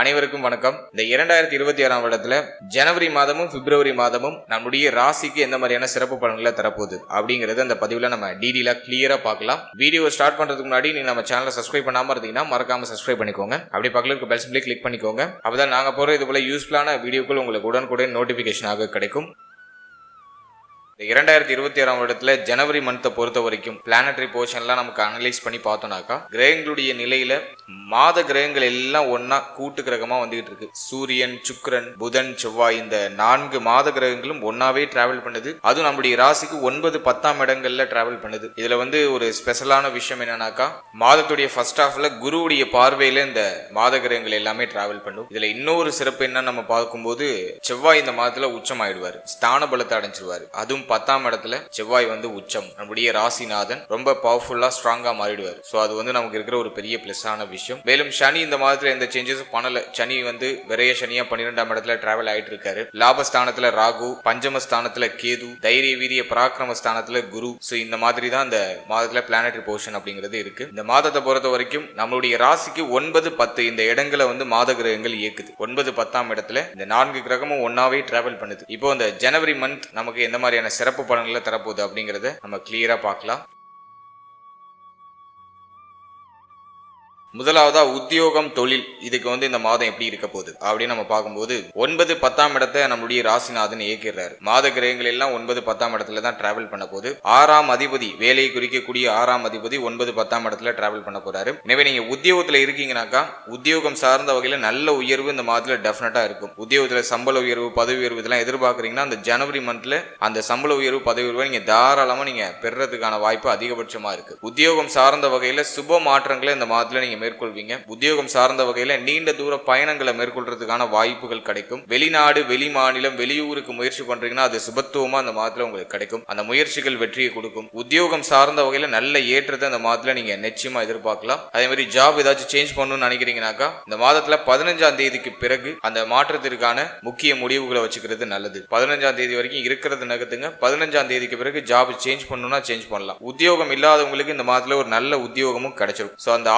அனைவருக்கும் வணக்கம். இந்த இரண்டாயிரத்தி இருபத்தி ஆறாம் வருடத்துல ஜனவரி மாதமும் பிப்ரவரி மாதமும் நம்முடைய ராசிக்கு எந்த மாதிரியான சிறப்பு பலன்களை தரப்போகுது அப்படிங்கறது அந்த பதிவுல நம்ம டீடெயிலா கிளியரா பார்க்கலாம். வீடியோ ஸ்டார்ட் பண்றதுக்கு முன்னாடி நீங்க நம்ம சேனலை சப்ஸ்கிரைப் பண்ணாம இருந்தீங்கன்னா மறக்காம சப்ஸ்கிரைப் பண்ணிக்கோங்க. அப்படி பக்கத்தில் இருக்க பெல் சிம்பிளை கிளிக் பண்ணிக்கோங்க. அப்பதான் நாங்க போற இது போல யூஸ்ஃபுல்லான வீடியோக்கள் உங்களுக்கு உடனுக்குடன் நோட்டிபிகேஷனாக கிடைக்கும். இரண்டாயிரத்தி இருபத்தி ஆறாம் வருடத்துல ஜனவரி மந்த்தை பொறுத்த வரைக்கும் பிளானட்டரி போர்ஷன்லாம் நமக்கு அனலைஸ் பண்ணி பார்த்தோம்னாக்கா கிரகங்களுடைய நிலையில மாத கிரகங்கள் எல்லாம் ஒன்னா கூட்டு கிரகமா வந்துகிட்டு இருக்கு. சூரியன் சுக்கரன் புதன் செவ்வாய் இந்த நான்கு மாத கிரகங்களும் ஒன்னாவே டிராவல் பண்ணுது. அதுவும் நம்முடைய ராசிக்கு ஒன்பது பத்தாம் இடங்கள்ல டிராவல் பண்ணுது. இதுல வந்து ஒரு ஸ்பெஷலான விஷயம் என்னன்னாக்கா மாதத்துடைய ஃபர்ஸ்ட் ஹாஃப்ல குருவுடைய பார்வையில இந்த மாத கிரகங்கள் எல்லாமே டிராவல் பண்ணும். இதுல இன்னொரு சிறப்பு என்ன நம்ம பார்க்கும்போது செவ்வாய் இந்த மாதத்துல உச்சமாயிடுவாரு. ஸ்தான பலத்தை அடைஞ்சிருவாரு. அதுவும் பத்தாம் இடத்துல செவ்வாய் வந்து உச்சம். நம்முடைய ராசிநாதன் ரொம்ப பவர்ஃபுல்லா ஸ்ட்ராங்கா மாறிடுவார். ஸோ அது வந்து நமக்கு இருக்கிற ஒரு பெரிய பிளஸ்ஸான விஷயம். மேலும் சனி இந்த மாதத்துல எந்த சேஞ்சஸும் பண்ணல. சனி வந்து விரைய சனியா பன்னிரெண்டாம் இடத்துல டிராவல் ஆயிட்டு இருக்காரு. லாபஸ்தானத்துல ராகு பஞ்சமஸ்தானத்துல கேது தைரிய வீரிய பராக்கிரம ஸ்தானத்துல குரு. ஸோ இந்த மாதிரி தான் இந்த மாதத்துல பிளானட்டரி போர்ஷன் அப்படிங்கிறது இருக்கு. இந்த மாதத்தை பொறுத்த வரைக்கும் நம்மளுடைய ராசிக்கு ஒன்பது பத்து இந்த இடங்களை வந்து மாத கிரகங்கள் இயக்குது. ஒன்பது பத்தாம் இடத்துல இந்த நான்கு கிரகமும் ஒன்னாவே டிராவல் பண்ணுது. இப்போ இந்த ஜனவரி மந்த் நமக்கு எந்த மாதிரியான சிறப்பு பலன்களை தரப்போகுது அப்படிங்கறத நம்ம கிளியரா பார்க்கலாம். முதலாவதா உத்தியோகம் தொழில் இதுக்கு வந்து இந்த மாதம் எப்படி இருக்க போகுது? அப்படின்னு நம்ம பார்க்கும்போது ஒன்பது பத்தாம் இடத்தை நம்மளுடைய ராசிநாதன் இயக்கிறார் மாத கிரகங்கள் எல்லாம் ஒன்பது பத்தாம் இடத்துல தான் டிராவல் பண்ண போகுது. ஆறாம் அதிபதி வேலையை குறிக்கக்கூடிய ஆறாம் அதிபதி ஒன்பது பத்தாம் இடத்துல டிராவல் பண்ண போறாரு. எனவே நீங்க உத்தியோகத்துல இருக்கீங்கனாக்கா உத்தியோகம் சார்ந்த வகையில நல்ல உயர்வு இந்த மாதத்துல டெஃபினட்டா இருக்கும். உத்தியோகத்துல சம்பள உயர்வு பதவி உயர்வு இதெல்லாம் எதிர்பார்க்கறீங்கன்னா அந்த ஜனவரி மந்த்ல அந்த சம்பள உயர்வு பதவி உயர்வு நீங்க தாராளமா நீங்க பெறுறதுக்கான வாய்ப்பு அதிகபட்சமா இருக்கு. உத்தியோகம் சார்ந்த வகையில சுப மாற்றங்களை இந்த மாதத்துல நீங்க மேற்கொள்வீங்க. உத்தியோகம் சார்ந்த வகையில நீண்ட தூர பயணங்களை மேற்கொள்றதுக்கான வாய்ப்புகள் கிடைக்கும். வெளிநாடு வெளி மாநிலம் வெளியூருக்கு முயற்சி பண்றீங்கன்னா அது சுபத்துவமா அந்த மாதத்துல உங்களுக்கு கிடைக்கும். அந்த முயற்சிகள் வெற்றியை கொடுக்கும். உத்தியோகம் சார்ந்த வகையில நல்ல ஏற்றத்தை அந்த மாதத்துல நீங்க நிச்சயமா எதிர்பார்க்கலாம். அதே மாதிரி ஜாப் ஏதாச்சும் சேஞ்ச் பண்ணணும்னு நினைக்கிறீங்கனாக்கா இந்த மாதத்துல பதினஞ்சாம் தேதிக்கு பிறகு அந்த மாற்றத்திற்கான முக்கிய முடிவுகளை வச்சுக்கிறது நல்லது. பதினஞ்சாம் தேதி வரைக்கும் இருக்கிறது நகர்த்துங்க. பதினஞ்சாம் தேதிக்கு பிறகு ஜாப் சேஞ்ச் பண்ணணும்னா சேஞ்ச் பண்ணலாம். உத்தியோகம் இல்லாதவங்களுக்கு இந்த மாதத்துல ஒரு நல்ல உத்தியோகமும் கிடைச்சிடும் ஸோ அந்த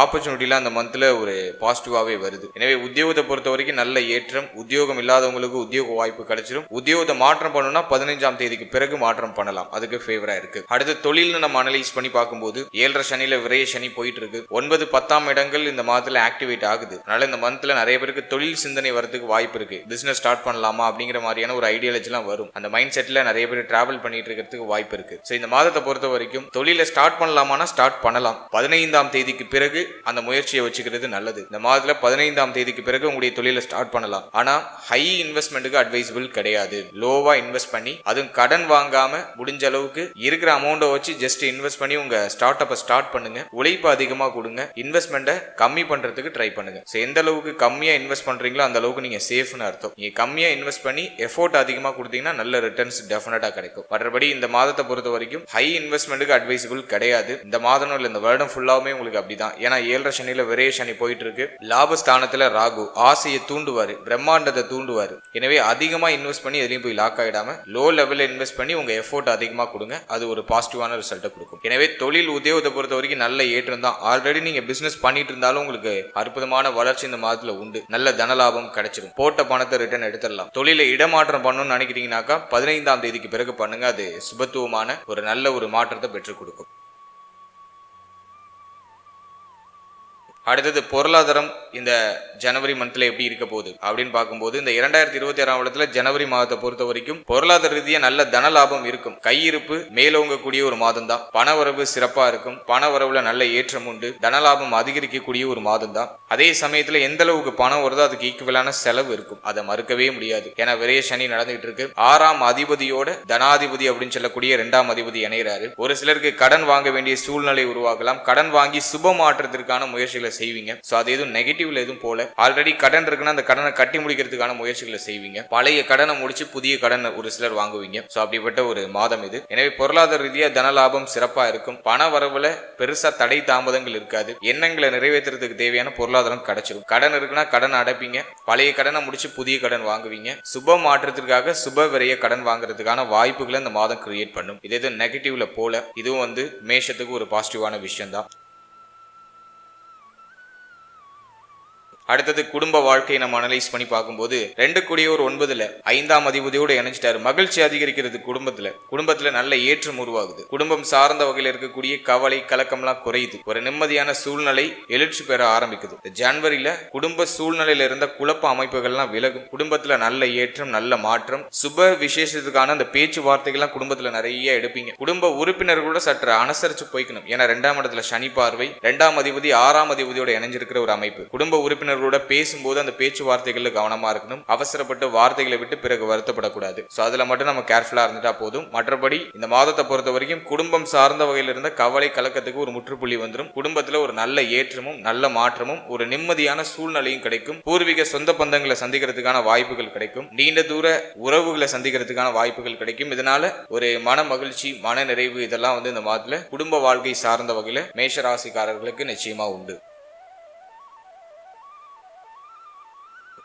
ஆப்பர்ச்சுனிட்டிலாம் அந்த மந்த்தில் ஒரு பாசிட்டிவாகவே வருது. எனவே உத்தியோகத்தை பொறுத்த வரைக்கும் நல்ல ஏற்றம் உத்தியோகம் இல்லாதவங்களுக்கு உத்தியோக வாய்ப்பு கிடைச்சிடும் உத்தியோகத்தை மாற்றம் பண்ணணும்னா பதினஞ்சாம் தேதிக்கு பிறகு மாற்றம் பண்ணலாம். அதுக்கு ஃபேவரா இருக்கு. அடுத்து தொழில்னு நம்ம அனலைஸ் பண்ணி பார்க்கும்போது ஏழரை சனியில விரைய சனி போயிட்டு இருக்கு ஒன்பது பத்தாம் இடங்கள் இந்த மாதத்துல ஆக்டிவேட் ஆகுது. அதனால இந்த மந்த்ல நிறைய பேருக்கு தொழில் சிந்தனை வரதுக்கு வாய்ப்பு இருக்கு. பிசினஸ் ஸ்டார்ட் பண்ணலாமா அப்படிங்கிற மாதிரியான ஒரு ஐடியாலஜிலாம் வரும். அந்த மைண்ட் செட்ல நிறைய பேர் டிராவல் பண்ணிட்டு இருக்கிறதுக்கு வாய்ப்பு இருக்கு. ஸோ இந்த மாதத்தை பொறுத்த வரைக்கும் தொழிலை ஸ்டார்ட் பண்ணலாமானா ஸ்டார்ட் பண்ணலாம். பதினைந்தாம் தேதிக்கு பிறகு அந்த முயற்சி முயற்சியை வச்சுக்கிறது நல்லது. இந்த மாதத்துல பதினைந்தாம் தேதிக்கு பிறகு உங்களுடைய தொழிலை ஸ்டார்ட் பண்ணலாம். ஆனா ஹை இன்வெஸ்ட்மெண்ட்டுக்கு அட்வைசபிள் கிடையாது. லோவா இன்வெஸ்ட் பண்ணி அதுவும் கடன் வாங்காம முடிஞ்ச அளவுக்கு இருக்கிற அமௌண்ட்டை வச்சு ஜஸ்ட் இன்வெஸ்ட் பண்ணி உங்க ஸ்டார்ட் அப்பை ஸ்டார்ட் பண்ணுங்க. உழைப்பு அதிகமா கொடுங்க. இன்வெஸ்ட்மெண்ட்டை கம்மி பண்றதுக்கு ட்ரை பண்ணுங்க. ஸோ எந்த அளவுக்கு கம்மியா இன்வெஸ்ட் பண்றீங்களோ அந்த அளவுக்கு நீங்க சேஃப்னு அர்த்தம். நீங்க கம்மியா இன்வெஸ்ட் பண்ணி எஃபோர்ட் அதிகமா கொடுத்தீங்கன்னா நல்ல ரிட்டர்ன்ஸ் டெஃபினட்டா கிடைக்கும். மற்றபடி இந்த மாதத்தை பொறுத்த வரைக்கும் ஹை இன்வெஸ்ட்மெண்ட்டுக்கு அட்வைசபிள் கிடையாது. இந்த மாதம் இல்லை இந்த வருடம் ஃபுல்லாவுமே உங்களுக்கு அப்படிதான். ஏன்னா ஏழரை சனியில விரைய சனி போயிட்டு இருக்கு லாபஸ்தானத்துல ராகு ஆசையை தூண்டுவாரு பிரம்மாண்டத்தை தூண்டுவாரு. எனவே அதிகமா இன்வெஸ்ட் பண்ணி எதுலையும் போய் லாக் ஆகிடாம லோ லெவல்ல இன்வெஸ்ட் பண்ணி உங்க எஃபோர்ட் அதிகமா கொடுங்க. அது ஒரு பாசிட்டிவான ரிசல்ட்டை கொடுக்கும். எனவே தொழில் உத்தியோகத்தை பொறுத்த வரைக்கும் நல்ல ஏற்றம் தான். ஆல்ரெடி நீங்க பிசினஸ் பண்ணிட்டு இருந்தாலும் உங்களுக்கு அற்புதமான வளர்ச்சி இந்த மாதத்துல உண்டு. நல்ல தனலாபம் கிடைச்சிடும் போட்ட பணத்தை ரிட்டர்ன் எடுத்துடலாம். தொழிலை இடமாற்றம் பண்ணணும்னு நினைக்கிறீங்கனாக்கா பதினைந்தாம் தேதிக்கு பிறகு பண்ணுங்க. அது சுபத்துவமான ஒரு நல்ல ஒரு மாற்றத்தை பெற்றுக் கொடுக்கும். அடுத்தது பொருளாதாரம் இந்த ஜனவரி மந்த்ல எப்படி இருக்க போகுது அப்படின்னு பார்க்கும்போது இந்த இரண்டாயிரத்தி இருபத்தி ஆறாம் வருடத்துல ஜனவரி மாதத்தை பொறுத்த வரைக்கும் பொருளாதார ரீதியா நல்ல தன லாபம் இருக்கும். கையிருப்பு மேலோங்கக்கூடிய ஒரு மாதம் தான் பணவரவு சிறப்பா இருக்கும். பண வரவுல நல்ல ஏற்றம் உண்டு. தன லாபம் அதிகரிக்கக்கூடிய ஒரு மாதம் தான் அதே சமயத்துல எந்த அளவுக்கு பணம் வருதோ அதுக்கு ஈக்குவலான செலவு இருக்கும். அதை மறுக்கவே முடியாது. ஏன்னா விரைய சனி நடந்துகிட்டு இருக்கு. ஆறாம் அதிபதியோட தனாதிபதி அப்படின்னு சொல்லக்கூடிய இரண்டாம் அதிபதி இணைகிறாரு ஒரு சிலருக்கு கடன் வாங்க வேண்டிய சூழ்நிலை உருவாகலாம். கடன் வாங்கி சுப மாற்றத்திற்கான முயற்சிகளை செய்வீங்க. ஸோ அது எதுவும் நெகட்டிவ்ல எதுவும் போல. ஆல்ரெடி கடன் இருக்குன்னா அந்த கடனை கட்டி முடிக்கிறதுக்கான முயற்சிகளை செய்வீங்க. பழைய கடனை முடிச்சு புதிய கடன் ஒரு சிலர் வாங்குவீங்க. ஸோ அப்படிப்பட்ட ஒரு மாதம் இது. எனவே பொருளாதார ரீதியா தன லாபம் சிறப்பா இருக்கும். பண வரவுல பெருசா தடை தாமதங்கள் இருக்காது. எண்ணங்களை நிறைவேற்றுறதுக்கு தேவையான பொருளாதாரம் கிடைச்சிடும் கடன் இருக்குன்னா கடன் அடைப்பீங்க. பழைய கடனை முடிச்சு புதிய கடன் வாங்குவீங்க. சுப மாற்றத்திற்காக சுப விரைய கடன் வாங்குறதுக்கான வாய்ப்புகளை இந்த மாதம் கிரியேட் பண்ணும். இது எதுவும் நெகட்டிவ்ல போல. இதுவும் வந்து மேஷத்துக்கு ஒரு பாசிட்டிவான விஷயம் தான் அடுத்தது குடும்ப வாழ்க்கையை நம்ம அனலைஸ் பண்ணி பார்க்கும்போது ரெண்டு கூடியோர் ஒன்பதுல ஐந்தாம் அதிபதியோடு இணைஞ்சிட்டாரு. மகிழ்ச்சி அதிகரிக்கிறது குடும்பத்துல. குடும்பத்துல நல்ல ஏற்றம் உருவாகுது. குடும்பம் சார்ந்த வகையில் இருக்கக்கூடிய கவலை கலக்கம்லாம் குறையுது. ஒரு நிம்மதியான சூழ்நிலை எழுச்சி பெற ஆரம்பிக்குது. இந்த ஜனவரியில குடும்ப சூழ்நிலையில இருந்த குழப்ப அமைப்புகள்லாம் விலகும். குடும்பத்துல நல்ல ஏற்றம் நல்ல மாற்றம் சுப விசேஷத்துக்கான அந்த பேச்சுவார்த்தைகள்லாம் குடும்பத்துல நிறைய எடுப்பீங்க. குடும்ப உறுப்பினர்களோட சற்று அனுசரிச்சு போய்க்கணும். ஏன்னா ரெண்டாம் இடத்துல சனி பார்வை ரெண்டாம் அதிபதி ஆறாம் அதிபதியோட இணைஞ்சிருக்கிற ஒரு அமைப்பு. குடும்ப உறுப்பினர் உறவினர்களோட பேசும்போது அந்த பேச்சுவார்த்தைகள்ல கவனமா இருக்கணும். அவசரப்பட்டு வார்த்தைகளை விட்டு பிறகு வருத்தப்படக்கூடாது. சோ அதுல மட்டும் நம்ம கேர்ஃபுல்லா இருந்துட்டா போதும். மற்றபடி இந்த மாதத்தை பொறுத்த வரைக்கும் குடும்பம் சார்ந்த வகையில் இருந்த கவலை கலக்கத்துக்கு ஒரு முற்றுப்புள்ளி வந்துடும் குடும்பத்துல ஒரு நல்ல ஏற்றமும் நல்ல மாற்றமும் ஒரு நிம்மதியான சூழ்நிலையும் கிடைக்கும். பூர்வீக சொந்த பந்தங்களை சந்திக்கிறதுக்கான வாய்ப்புகள் கிடைக்கும். நீண்ட தூர உறவுகளை சந்திக்கிறதுக்கான வாய்ப்புகள் கிடைக்கும். இதனால ஒரு மன மகிழ்ச்சி மன நிறைவு இதெல்லாம் வந்து இந்த மாதத்துல குடும்ப வாழ்க்கை சார்ந்த வகையில மேஷ ராசிக்காரர்களுக்கு நிச்சயமா உண்டு.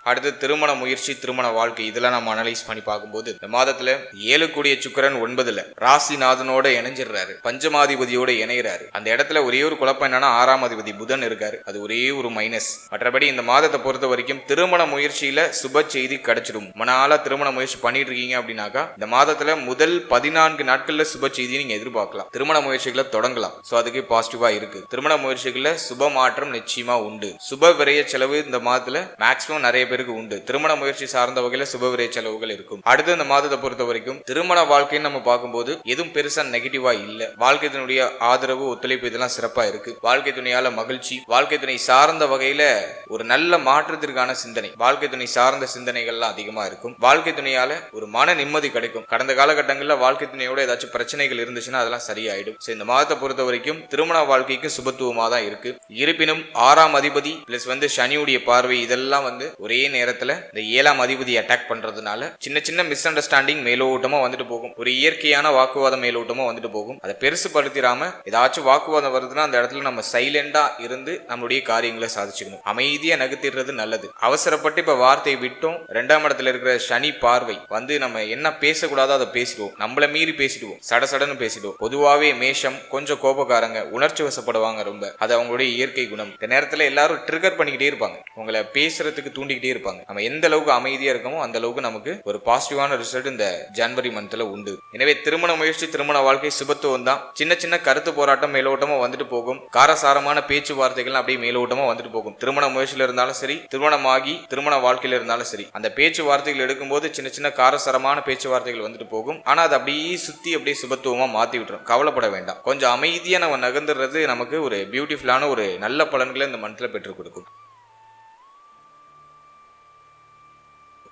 அடுத்து திருமண முயற்சி திருமண வாழ்க்கை இதெல்லாம் நம்ம அனலைஸ் பண்ணி பார்க்கும்போது இந்த மாதத்துல ஏழு கூடிய சுக்கரன் ஒன்பதுல ராசிநாதனோட இணைஞ்சிடுறாரு. பஞ்சமாதிபதியோட இணைகிறாரு அந்த இடத்துல ஒரே ஒரு குழப்பம் என்னன்னா ஆறாம் அதிபதி புதன் இருக்காரு. அது ஒரே ஒரு மைனஸ் மற்றபடி இந்த மாதத்தை பொறுத்த வரைக்கும் திருமண முயற்சியில சுப செய்தி கிடைச்சிடும். மனால திருமண முயற்சி பண்ணிட்டு இருக்கீங்க அப்படின்னாக்கா இந்த மாதத்துல முதல் பதினான்கு நாட்கள்ல சுப செய்தியை நீங்க எதிர்பார்க்கலாம். திருமண முயற்சிகளை தொடங்கலாம். சோ அதுக்கு பாசிட்டிவா இருக்கு. திருமண முயற்சிகள்ல சுப மாற்றம் நிச்சயமா உண்டு. சுப விரைய செலவு இந்த மாதத்துல மேக்சிமம் நிறைய பேர் பேருக்கு உண்டு. திருமண முயற்சி சார்ந்த வகையில சுபவிரே செலவுகள் இருக்கும். அடுத்து இந்த மாதத்தை பொறுத்த வரைக்கும் திருமண வாழ்க்கைன்னு நம்ம பார்க்கும்போது எதுவும் பெருசா நெகட்டிவா இல்ல. வாழ்க்கை துணையுடைய ஆதரவு ஒத்துழைப்பு இதெல்லாம் சிறப்பா இருக்கு. வாழ்க்கை துணையால மகிழ்ச்சி வாழ்க்கை துணை சார்ந்த வகையில ஒரு நல்ல மாற்றத்திற்கான சிந்தனை. வாழ்க்கை துணை சார்ந்த சிந்தனைகள்லாம் அதிகமா இருக்கும். வாழ்க்கை துணையால ஒரு மன நிம்மதி கிடைக்கும். கடந்த காலகட்டங்களில் வாழ்க்கை துணையோட ஏதாச்சும் பிரச்சனைகள் இருந்துச்சுன்னா அதெல்லாம் சரியாயிடும். இந்த மாதத்தை பொறுத்த வரைக்கும் திருமண வாழ்க்கைக்கு சுபத்துவமா தான் இருக்கு. இருப்பினும் ஆறாம் அதிபதி பிளஸ் வந்து சனியுடைய பார்வை இதெல்லாம் வந்து ஒரே அதே நேரத்துல இந்த ஏழாம் அதிபதி அட்டாக் பண்றதுனால சின்ன சின்ன மிஸ் அண்டர்ஸ்டாண்டிங் மேலோட்டமா வந்துட்டு போகும். ஒரு இயற்கையான வாக்குவாதம் மேலோட்டமா வந்துட்டு போகும். அதை பெருசுபடுத்திடாம ஏதாச்சும் வாக்குவாதம் வருதுன்னா அந்த இடத்துல நம்ம சைலண்டா இருந்து நம்மளுடைய காரியங்களை சாதிச்சுக்கணும். அமைதியா நகர்த்திடுறது நல்லது. அவசரப்பட்டு இப்ப வார்த்தையை விட்டோம். ரெண்டாம் இடத்துல இருக்கிற சனி பார்வை வந்து நம்ம என்ன பேசக்கூடாதோ அதை பேசிடுவோம். நம்மள மீறி பேசிடுவோம். சடசடன்னு பேசிடுவோம். பொதுவாகவே மேஷம் கொஞ்சம் கோபக்காரங்க உணர்ச்சி வசப்படுவாங்க ரொம்ப. அது அவங்களுடைய இயற்கை குணம். இந்த நேரத்தில் எல்லாரும் ட்ரிகர் பண்ணிக்கிட்டே இருப்பாங்க. உங்களை பேசுறதுக்கு தூண்டிக்கிட்டே இருப்பாங்க நம்ம எந்த அளவுக்கு அமைதியா இருக்கமோ அந்த அளவுக்கு நமக்கு ஒரு பாசிட்டிவான ரிசல்ட் இந்த ஜனவரி மந்த்ல உண்டு. எனவே திருமண முயற்சி திருமண வாழ்க்கை சுபத்துவம் தான். சின்ன சின்ன கருத்து போராட்டம் மேலோட்டமா வந்துட்டு போகும். காரசாரமான பேச்சுவார்த்தைகள் அப்படியே மேலோட்டமா வந்துட்டு போகும். திருமண முயற்சியில இருந்தாலும் சரி திருமணமாகி திருமண வாழ்க்கையில இருந்தாலும் சரி அந்த பேச்சுவார்த்தைகள் எடுக்கும்போது சின்ன சின்ன காரசாரமான பேச்சுவார்த்தைகள் வந்துட்டு போகும். ஆனா அது அப்படியே சுத்தி அப்படியே சுபத்துவமா மாத்தி விட்டுரும். கவலைப்பட வேண்டாம். கொஞ்சம் அமைதியா நம்ம நகர்ந்துடுறது நமக்கு ஒரு பியூட்டிஃபுல்லான ஒரு நல்ல பலன்களை இந்த மந்த்ல பெற்றுக் கொடுக்கும்.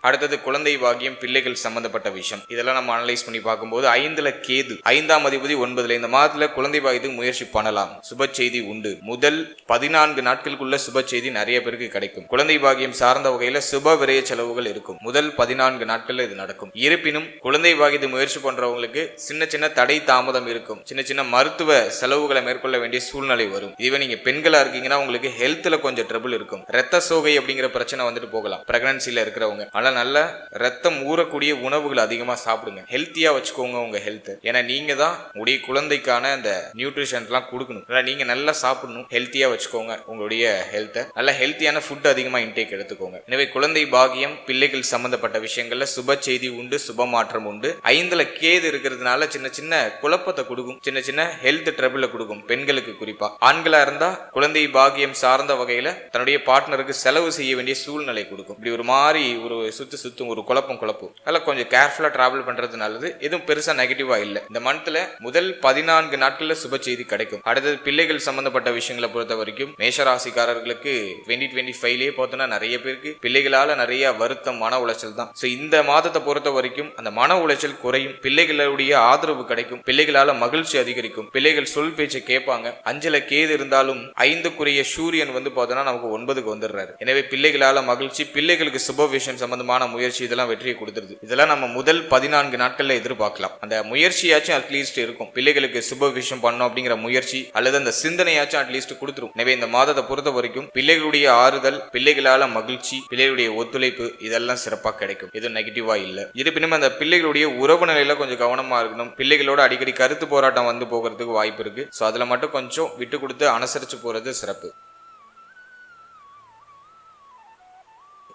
அடுத்தது குழந்தை பாகியம் பிள்ளைகள் சம்பந்தப்பட்ட விஷயம். இதெல்லாம் நம்ம அனலைஸ் பண்ணி பார்க்கும்போது ஐந்துல கேது ஐந்தாம் அதிபதி ஒன்பதுல இந்த மாதத்துல குழந்தை பாகியத்துக்கு முயற்சி பண்ணலாம். சுப செய்தி உண்டு. முதல் பதினான்கு நாட்களுக்குள்ள சுப செய்தி நிறைய பேருக்கு கிடைக்கும். குழந்தை பாக்கியம் சார்ந்த வகையில சுப விரைய செலவுகள் இருக்கும். முதல் பதினான்கு நாட்கள்ல இது நடக்கும். இருப்பினும் குழந்தை பாக்கியத்தை முயற்சி பண்றவங்களுக்கு சின்ன சின்ன தடை தாமதம் இருக்கும். சின்ன சின்ன மருத்துவ செலவுகளை மேற்கொள்ள வேண்டிய சூழ்நிலை வரும். இதுவே நீங்க பெண்களா இருக்கீங்கன்னா உங்களுக்கு ஹெல்த்ல கொஞ்சம் ட்ரபிள் இருக்கும். ரத்த சோகை அப்படிங்கிற பிரச்சனை வந்துட்டு போகலாம். பிரெக்னன்சில இருக்கிறவங்க. அதனால நல்ல ரத்தம் ஊறக்கூடிய உணவுகள் அதிகமாக சாப்பிடுங்க. ஹெல்த்தியாக வச்சுக்கோங்க உங்கள் ஹெல்த் ஏன்னா நீங்கள் தான் உங்களுடைய குழந்தைக்கான அந்த நியூட்ரிஷன்லாம் கொடுக்கணும். ஏன்னா நீங்கள் நல்லா சாப்பிடணும். ஹெல்த்தியாக வச்சுக்கோங்க உங்களுடைய ஹெல்த்தை நல்ல ஹெல்த்தியான ஃபுட் அதிகமாக இன்டேக் எடுத்துக்கோங்க. எனவே குழந்தை பாகியம் பிள்ளைகள் சம்மந்தப்பட்ட விஷயங்களில் சுப செய்தி உண்டு சுப மாற்றம் உண்டு. ஐந்துல கேது இருக்கிறதுனால சின்ன சின்ன குழப்பத்தை கொடுக்கும். சின்ன சின்ன ஹெல்த் ட்ரபிள கொடுக்கும். பெண்களுக்கு குறிப்பாக ஆண்களாக இருந்தால் குழந்தை பாகியம் சார்ந்த வகையில் தன்னுடைய பார்ட்னருக்கு செலவு செய்ய வேண்டிய சூழ்நிலை கொடுக்கும். இப்படி ஒரு மாதிரி ஒரு சுத்து சுத்தும் ஒரு குழப்பம் குழப்பம் அதெல்லாம் கொஞ்சம் கேர்ஃபுல்லா ட்ராவல் பண்றது நல்லது. எதுவும் பெருசாக நெகட்டிவாக இல்லை. இந்த மந்த்ல முதல் பதினான்கு நாட்களில் சுப செய்தி கிடைக்கும். அடுத்தது பிள்ளைகள் சம்மந்தப்பட்ட விஷயங்களை பொறுத்த வரைக்கும் மேஷராசிக்காரர்களுக்கு டுவெண்ட்டி டுவெண்ட்டி ஃபைவ்லேயே பார்த்தோன்னா நிறைய பேருக்கு பிள்ளைகளால் நிறைய வருத்தம் மன உளைச்சல் தான். ஸோ இந்த மாதத்தை பொறுத்த வரைக்கும் அந்த மன உளைச்சல் குறையும். பிள்ளைகளுடைய ஆதரவு கிடைக்கும். பிள்ளைகளால் மகிழ்ச்சி அதிகரிக்கும். பிள்ளைகள் சொல் பேச்சை கேட்பாங்க. அஞ்சல கேது இருந்தாலும் ஐந்துக்குரிய சூரியன் வந்து பார்த்தோன்னா நமக்கு ஒன்பதுக்கு வந்துடுறாரு. எனவே பிள்ளைகளால் மகிழ்ச்சி பிள்ளைகளுக்கு சுப விஷயம் சம்பந்தமான முயற்சி இதெல்லாம் வெற்றியை கொடுத்துருது. இதெல்லாம் நம்ம முதல் பதினான்கு நாட்கள்ல எதிர்பார்க்கலாம். அந்த முயற்சியாச்சும் அட்லீஸ்ட் இருக்கும். பிள்ளைகளுக்கு சுப விஷயம் பண்ணும் அப்படிங்கிற முயற்சி அல்லது அந்த சிந்தனையாச்சும் அட்லீஸ்ட் கொடுத்துரும். எனவே இந்த மாதத்தை பொறுத்த வரைக்கும் பிள்ளைகளுடைய ஆறுதல் பிள்ளைகளால மகிழ்ச்சி பிள்ளைகளுடைய ஒத்துழைப்பு இதெல்லாம் சிறப்பாக கிடைக்கும். எதுவும் நெகட்டிவா இல்லை. இருப்பினும் அந்த பிள்ளைகளுடைய உறவு நிலையில கொஞ்சம் கவனமா இருக்கணும். பிள்ளைகளோட அடிக்கடி கருத்து போராட்டம் வந்து போகிறதுக்கு வாய்ப்பு இருக்கு. ஸோ அதில் மட்டும் கொஞ்சம் விட்டு கொடுத்து அனுசரிச்சு போறது சிறப்பு.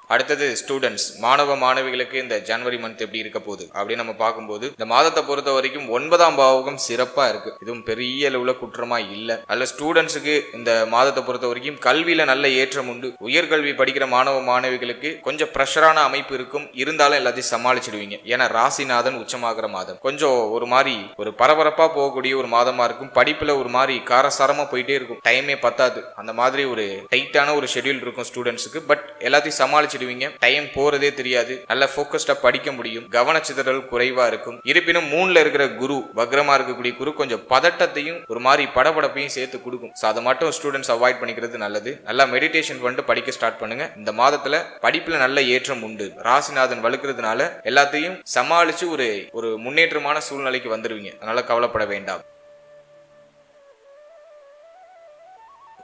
அடுத்தது ஸ்டூடெண்ட்ஸ் மாணவ மாணவிகளுக்கு இந்த ஜனவரி மந்த் எப்படி இருக்க போகுது அப்படின்னு நம்ம பார்க்கும்போது இந்த மாதத்தை பொறுத்த வரைக்கும் ஒன்பதாம் பாவகம் சிறப்பா இருக்கு. இதுவும் பெரிய அளவுல குற்றமா இல்ல. அதில் ஸ்டூடெண்ட்ஸுக்கு இந்த மாதத்தை பொறுத்த வரைக்கும் கல்வியில நல்ல ஏற்றம் உண்டு. உயர்கல்வி படிக்கிற மாணவ மாணவிகளுக்கு கொஞ்சம் ப்ரெஷரான அமைப்பு இருக்கும். இருந்தாலும் எல்லாத்தையும் சமாளிச்சிடுவீங்க. ஏன்னா ராசிநாதன் உச்சமாகிற மாதம். கொஞ்சம் ஒரு மாதிரி ஒரு பரபரப்பா போகக்கூடிய ஒரு மாதமா இருக்கும். படிப்புல ஒரு மாதிரி காரசாரமா போயிட்டே இருக்கும். டைமே பத்தாது. அந்த மாதிரி ஒரு டைட்டான ஒரு ஷெடியூல் இருக்கும் ஸ்டூடெண்ட்ஸுக்கு பட் எல்லாத்தையும் சமாளிச்சிடுவீங்க டைம் போறதே தெரியாது. நல்ல போக்கஸ்டா படிக்க முடியும். கவனச்சிதறல் குறைவா இருக்கும். இருப்பினும் மூணுல இருக்கிற குரு வக்ரமா இருக்கக்கூடிய குரு கொஞ்சம் பதட்டத்தையும் ஒரு மாதிரி படபடப்பையும் சேர்த்து கொடுக்கும். ஸோ அதை மட்டும் ஸ்டூடெண்ட்ஸ் அவாய்ட் பண்ணிக்கிறது நல்லது. நல்லா மெடிடேஷன் பண்ணிட்டு படிக்க ஸ்டார்ட் பண்ணுங்க. இந்த மாதத்துல படிப்புல நல்ல ஏற்றம் உண்டு. ராசிநாதன் வலுக்கிறதுனால எல்லாத்தையும் சமாளிச்சு ஒரு ஒரு முன்னேற்றமான சூழ்நிலைக்கு வந்துருவீங்க. அதனால கவலைப்பட வேண்டாம்.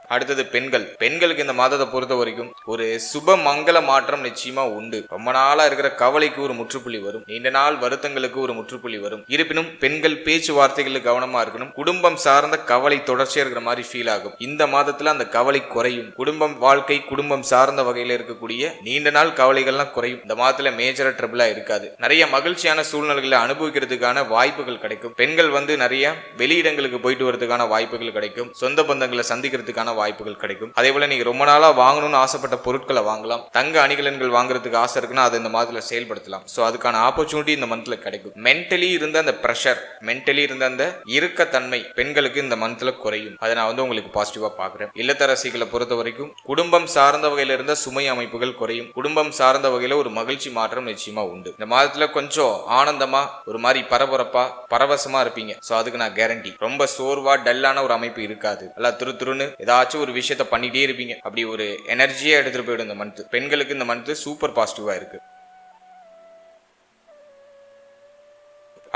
அடுத்தது பெண்கள். பெண்களுக்கு இந்த மாதத்தை பொறுத்த வரைக்கும் ஒரு சுப மங்கள மாற்றம் நிச்சயமா உண்டு. ரொம்ப நாளா இருக்கிற கவலைக்கு ஒரு முற்றுப்புள்ளி வரும். நீண்ட நாள் வருத்தங்களுக்கு ஒரு முற்றுப்புள்ளி வரும். இருப்பினும் பெண்கள் பேச்சுவார்த்தைகளில் கவனமா இருக்கணும். குடும்பம் சார்ந்த கவலை தொடர்ச்சியா இருக்கிற மாதிரி ஃபீல் ஆகும். இந்த மாதத்துல அந்த கவலை குறையும். குடும்பம் வாழ்க்கை குடும்பம் சார்ந்த வகையில இருக்கக்கூடிய நீண்ட நாள் கவலைகள்லாம் குறையும். இந்த மாதத்துல மேஜரா ட்ரபிளா இருக்காது. நிறைய மகிழ்ச்சியான சூழ்நிலைகளை அனுபவிக்கிறதுக்கான வாய்ப்புகள் கிடைக்கும். பெண்கள் வந்து நிறைய வெளியிடங்களுக்கு போயிட்டு வரதுக்கான வாய்ப்புகள் கிடைக்கும். சொந்த பந்தங்களை சந்திக்கிறதுக்கான வாய்ப்புகள் கிடைக்கும். அதே போல நீங்க ரொம்ப நாளா வாங்கணும்னு ஆசைப்பட்ட பொருட்களை வாங்கலாம். தங்க அணிகலன்கள் வாங்குறதுக்கு ஆசை இருக்குன்னா அதை இந்த மாதத்துல செயல்படுத்தலாம். ஸோ அதுக்கான ஆப்பர்ச்சுனிட்டி இந்த மந்த்ல கிடைக்கும். மென்டலி இருந்த அந்த ப்ரெஷர் மென்டலி இருந்த அந்த இறுக்கத்தன்மை பெண்களுக்கு இந்த மந்த்ல குறையும். அதை நான் வந்து உங்களுக்கு பாசிட்டிவா பாக்குறேன் இல்லத்தரசிகளை பொறுத்த வரைக்கும் குடும்பம் சார்ந்த வகையில இருந்த சுமை அமைப்புகள் குறையும். குடும்பம் சார்ந்த வகையில ஒரு மகிழ்ச்சி மாற்றம் நிச்சயமா உண்டு. இந்த மாதத்துல கொஞ்சம் ஆனந்தமா ஒரு மாதிரி பரபரப்பா பரவசமா இருப்பீங்க. ஸோ அதுக்கு நான் கேரண்டி ரொம்ப சோர்வா டல்லான ஒரு அமைப்பு இருக்காது. நல்லா துரு துருன்னு ஏதாச்சும் ஒரு விஷயத்த பண்ணிட்டே இருப்பீங்க. அப்படி ஒரு எனர்ஜியா எடுத்துட்டு போயிடும் இந்த மந்த் பெண்களுக்கு இந்த மந்த் சூப்பர் பாசிட்டிவா இருக்கு.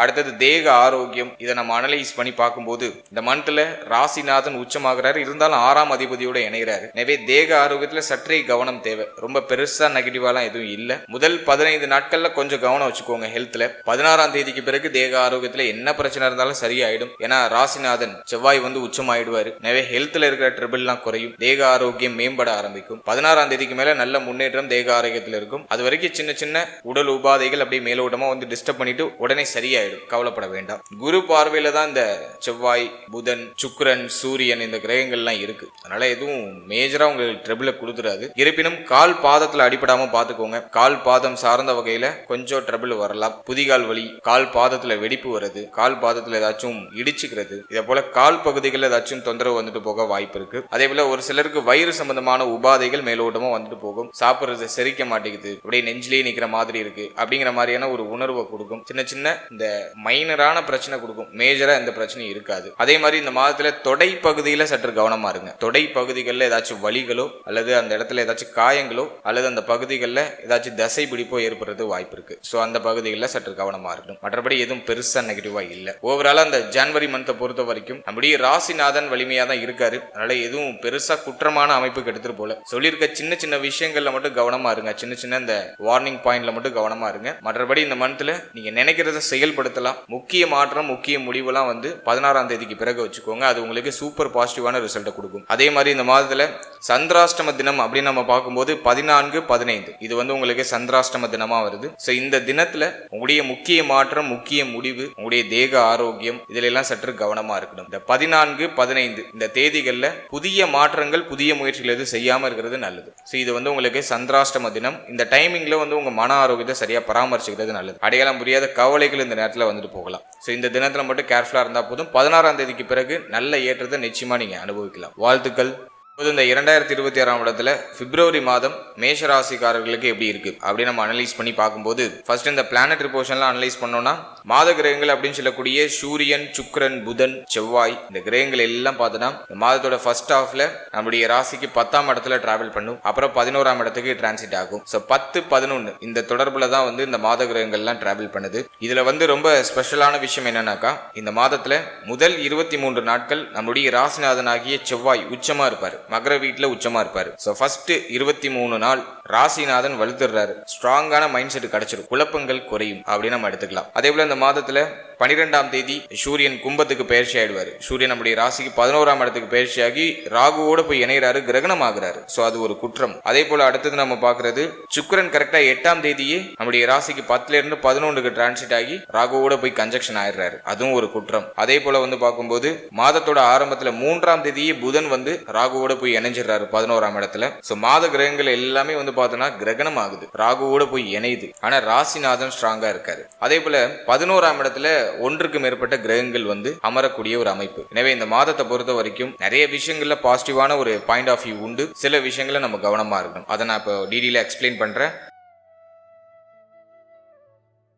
அடுத்தது தேக ஆரோக்கியம். இதை நம்ம அனலைஸ் பண்ணி பார்க்கும்போது இந்த மந்த்ல ராசிநாதன் உச்சமாகிறாரு. இருந்தாலும் ஆறாம் அதிபதியோட இணைகிறாரு எனவே தேக ஆரோக்கியத்துல சற்றே கவனம் தேவை. ரொம்ப பெருசா நெகட்டிவாலாம் எதுவும் இல்லை. முதல் பதினைந்து நாட்கள்ல கொஞ்சம் கவனம் வச்சுக்கோங்க ஹெல்த்ல பதினாறாம் தேதிக்கு பிறகு தேக ஆரோக்கியத்துல என்ன பிரச்சனை இருந்தாலும் சரியாயிடும். ஏன்னா ராசிநாதன் செவ்வாய் வந்து உச்சமாயிடுவாரு. எனவே ஹெல்த்ல இருக்கிற ட்ரிபிள்லாம் குறையும். தேக ஆரோக்கியம் மேம்பட ஆரம்பிக்கும். பதினாறாம் தேதிக்கு மேல நல்ல முன்னேற்றம் தேக ஆரோக்கியத்துல இருக்கும். அது வரைக்கும் சின்ன சின்ன உடல் உபாதைகள் அப்படியே மேலோட்டமா வந்து டிஸ்டர்ப் பண்ணிட்டு உடனே சரியாயிடும். கவலைப்பட வேண்டாம். குரு பார்வையில தான் இந்த செவ்வாய் புதன் சுக்ரன் சூரியன் இந்த கிரகங்கள்லாம் இருக்கு. அதனால எதுவும் மேஜரா உங்களுக்கு ட்ரபிள கொடுத்துறாது. இருப்பினும் கால் பாதத்துல அடிபடாம பாத்துக்கோங்க. கால் பாதம் சார்ந்த வகையில கொஞ்சம் ட்ரபிள் வரலாம். புதிகால் வலி கால் பாதத்துல வெடிப்பு வருது கால் பாதத்துல ஏதாச்சும் இடிச்சுக்கிறது இதே போல கால் பகுதிகளில் ஏதாச்சும் தொந்தரவு வந்துட்டு போக வாய்ப்பு இருக்கு. அதே போல ஒரு சிலருக்கு வயிறு சம்பந்தமான உபாதைகள் மேலோட்டமா வந்துட்டு போகும். சாப்பிடுறது செரிக்க மாட்டேங்குது. அப்படியே நெஞ்சிலேயே நிக்கிற மாதிரி இருக்கு. அப்படிங்கிற மாதிரியான ஒரு உணர்வை கொடுக்கும். சின்ன சின்ன இந்த மைனரான பிரச்சனை கொடுக்கும். மேஜரா எந்த பிரச்சனையும் இருக்காது. அதே மாதிரி இந்த மாதத்துல தொடை பகுதியில சற்று கவனமா இருங்க. தொடை பகுதிகளில் ஏதாச்சும் வலிகளோ அல்லது அந்த இடத்துல ஏதாச்சும் காயங்களோ அல்லது அந்த பகுதிகளில் ஏதாச்சும் தசை பிடிப்போ ஏற்படுறது வாய்ப்பு இருக்கு. ஸோ அந்த பகுதிகளில் சற்று கவனமா இருக்கணும். மற்றபடி எதுவும் பெருசா நெகட்டிவா இல்லை. ஓவராலா அந்த ஜான்வரி மந்த்தை பொறுத்த வரைக்கும் நம்முடைய ராசிநாதன் வலிமையா தான் இருக்காரு. அதனால எதுவும் பெருசா குற்றமான அமைப்புக்கு எடுத்துட்டு போல. சொல்லியிருக்க சின்ன சின்ன விஷயங்கள்ல மட்டும் கவனமா இருங்க. சின்ன சின்ன இந்த வார்னிங் பாயிண்ட்ல மட்டும் கவனமா இருங்க. மற்றபடி இந்த மந்த்ல நீங்க நினைக்கிறத செயல்படுத்தலாம் முக்கிய மாற்றம் முக்கிய முடிவுலாம் வந்து பதினாறாம் தேதிக்கு பிறகு வச்சுக்கோங்க. அது உங்களுக்கு சூப்பர் பாசிட்டிவான ரிசல்ட்டை கொடுக்கும். அதே மாதிரி இந்த மாதத்துல சந்திராஷ்டம தினம் அப்படின்னு நம்ம பார்க்கும்போது பதினான்கு பதினைந்து. இது வந்து உங்களுக்கு சந்திராஷ்டம தினமா வருது. ஸோ இந்த தினத்துல உங்களுடைய முக்கிய மாற்றம் முக்கிய முடிவு உங்களுடைய தேக ஆரோக்கியம் இதுல எல்லாம் சற்று கவனமா இருக்கணும். இந்த பதினான்கு பதினைந்து இந்த தேதிகளில் புதிய மாற்றங்கள் புதிய முயற்சிகள் எதுவும் செய்யாமல் இருக்கிறது நல்லது. ஸோ இது வந்து உங்களுக்கு சந்திராஷ்டம தினம். இந்த டைமிங்கில் வந்து உங்கள் மன ஆரோக்கியத்தை சரியாக பராமரிச்சுக்கிறது நல்லது. அடையாளம் புரியாத கவலைகள் இந்த நேரத்தில் வந்துட்டு போகலாம். ஸோ இந்த தினத்தில் மட்டும் கேர்ஃபுல்லா இருந்தால் போதும். பதினாறாம் தேதிக்கு பிறகு நல்ல ஏற்றத்தை நிச்சயமா நீங்க அனுபவிக்கலாம். வாழ்த்துக்கள். இப்போது இந்த இரண்டாயிரத்தி இருபத்தி ஆறாம் இடத்துல பிப்ரவரி மாதம் மேஷ ராசிக்காரர்களுக்கு எப்படி இருக்கு? அப்படின்னு நம்ம அனலைஸ் பண்ணி பார்க்கும்போது ஃபர்ஸ்ட் இந்த பிளானட் போர்ஷன்லாம் அனலைஸ் பண்ணோம்னா மாத கிரகங்கள் அப்படின்னு சொல்லக்கூடிய சூரியன் சுக்கரன் புதன் செவ்வாய் இந்த கிரகங்கள் எல்லாம் பார்த்தோன்னா இந்த மாதத்தோட ஃபர்ஸ்ட் ஹாஃப்ல நம்முடைய ராசிக்கு பத்தாம் இடத்துல டிராவல் பண்ணும். அப்புறம் பதினோராம் இடத்துக்கு டிரான்சிட் ஆகும். ஸோ பத்து பதினொன்று இந்த தொடர்புல தான் வந்து இந்த மாத கிரகங்கள்லாம் டிராவல் பண்ணுது. இதுல வந்து ரொம்ப ஸ்பெஷலான விஷயம் என்னன்னாக்கா இந்த மாதத்துல முதல் இருபத்தி மூன்று நாட்கள் நம்முடைய ராசிநாதனாகிய செவ்வாய் உச்சமா இருப்பார். மகர வீட்டில் உச்சமாக இருப்பார். ஸோ ஃபர்ஸ்ட் இருபத்தி மூணு நாள் ராசிநாதன் வலுத்துறாரு. ஸ்ட்ராங்கான மைண்ட் செட் கிடைச்சிடும் குழப்பங்கள் குறையும். அப்படின்னு நம்ம எடுத்துக்கலாம். அதே போல இந்த மாதத்துல பனிரெண்டாம் தேதி சூரியன் கும்பத்துக்கு பயிற்சி ஆயிடுவார். சூரியன் நம்முடைய ராசிக்கு பதினோராம் இடத்துக்கு பயிற்சியாகி ராகுவோட போய் இணைகிறாரு கிரகணம் ஆகிறாரு ஸோ அது ஒரு குற்றம். அதே போல அடுத்தது நம்ம பார்க்கறது சுக்கிரன் கரெக்டா எட்டாம் தேதியே நம்முடைய ராசிக்கு பத்துல இருந்து பதினொன்றுக்கு டிரான்சிட் ஆகி ராகுவோட போய் கன்ஜெக்ஷன் ஆயிடுறாரு. அதுவும் ஒரு குற்றம். அதே போல வந்து பார்க்கும்போது மாதத்தோட ஆரம்பத்துல மூன்றாம் தேதியே புதன் வந்து ராகுவோட போய் இணைஞ்சிடுறாரு பதினோராம் இடத்துல. ஸோ மாத கிரகங்கள் எல்லாமே வந்து பார்த்தோன்னா கிரகணம் ஆகுது ராகுவோட போய் இணையுது. ஆனால் ராசிநாதன் ஸ்ட்ராங்கா இருக்காரு. அதே போல பதினோராம் இடத்துல ஒன்றுக்கு மேற்பட்ட கிரகங்கள் வந்து அமரக்கூடிய ஒரு அமைப்பு. எனவே இந்த மாதத்தை பொறுத்த வரைக்கும் நிறைய விஷயங்கள்ல பாசிட்டிவான ஒரு பாயிண்ட் ஆஃப் வியூ உண்டு. சில விஷயங்கள நம்ம கவனமா இருக்கணும். அதை நான் இப்போ டீடெயிலாக எக்ஸ்பிளைன் பண்றேன்.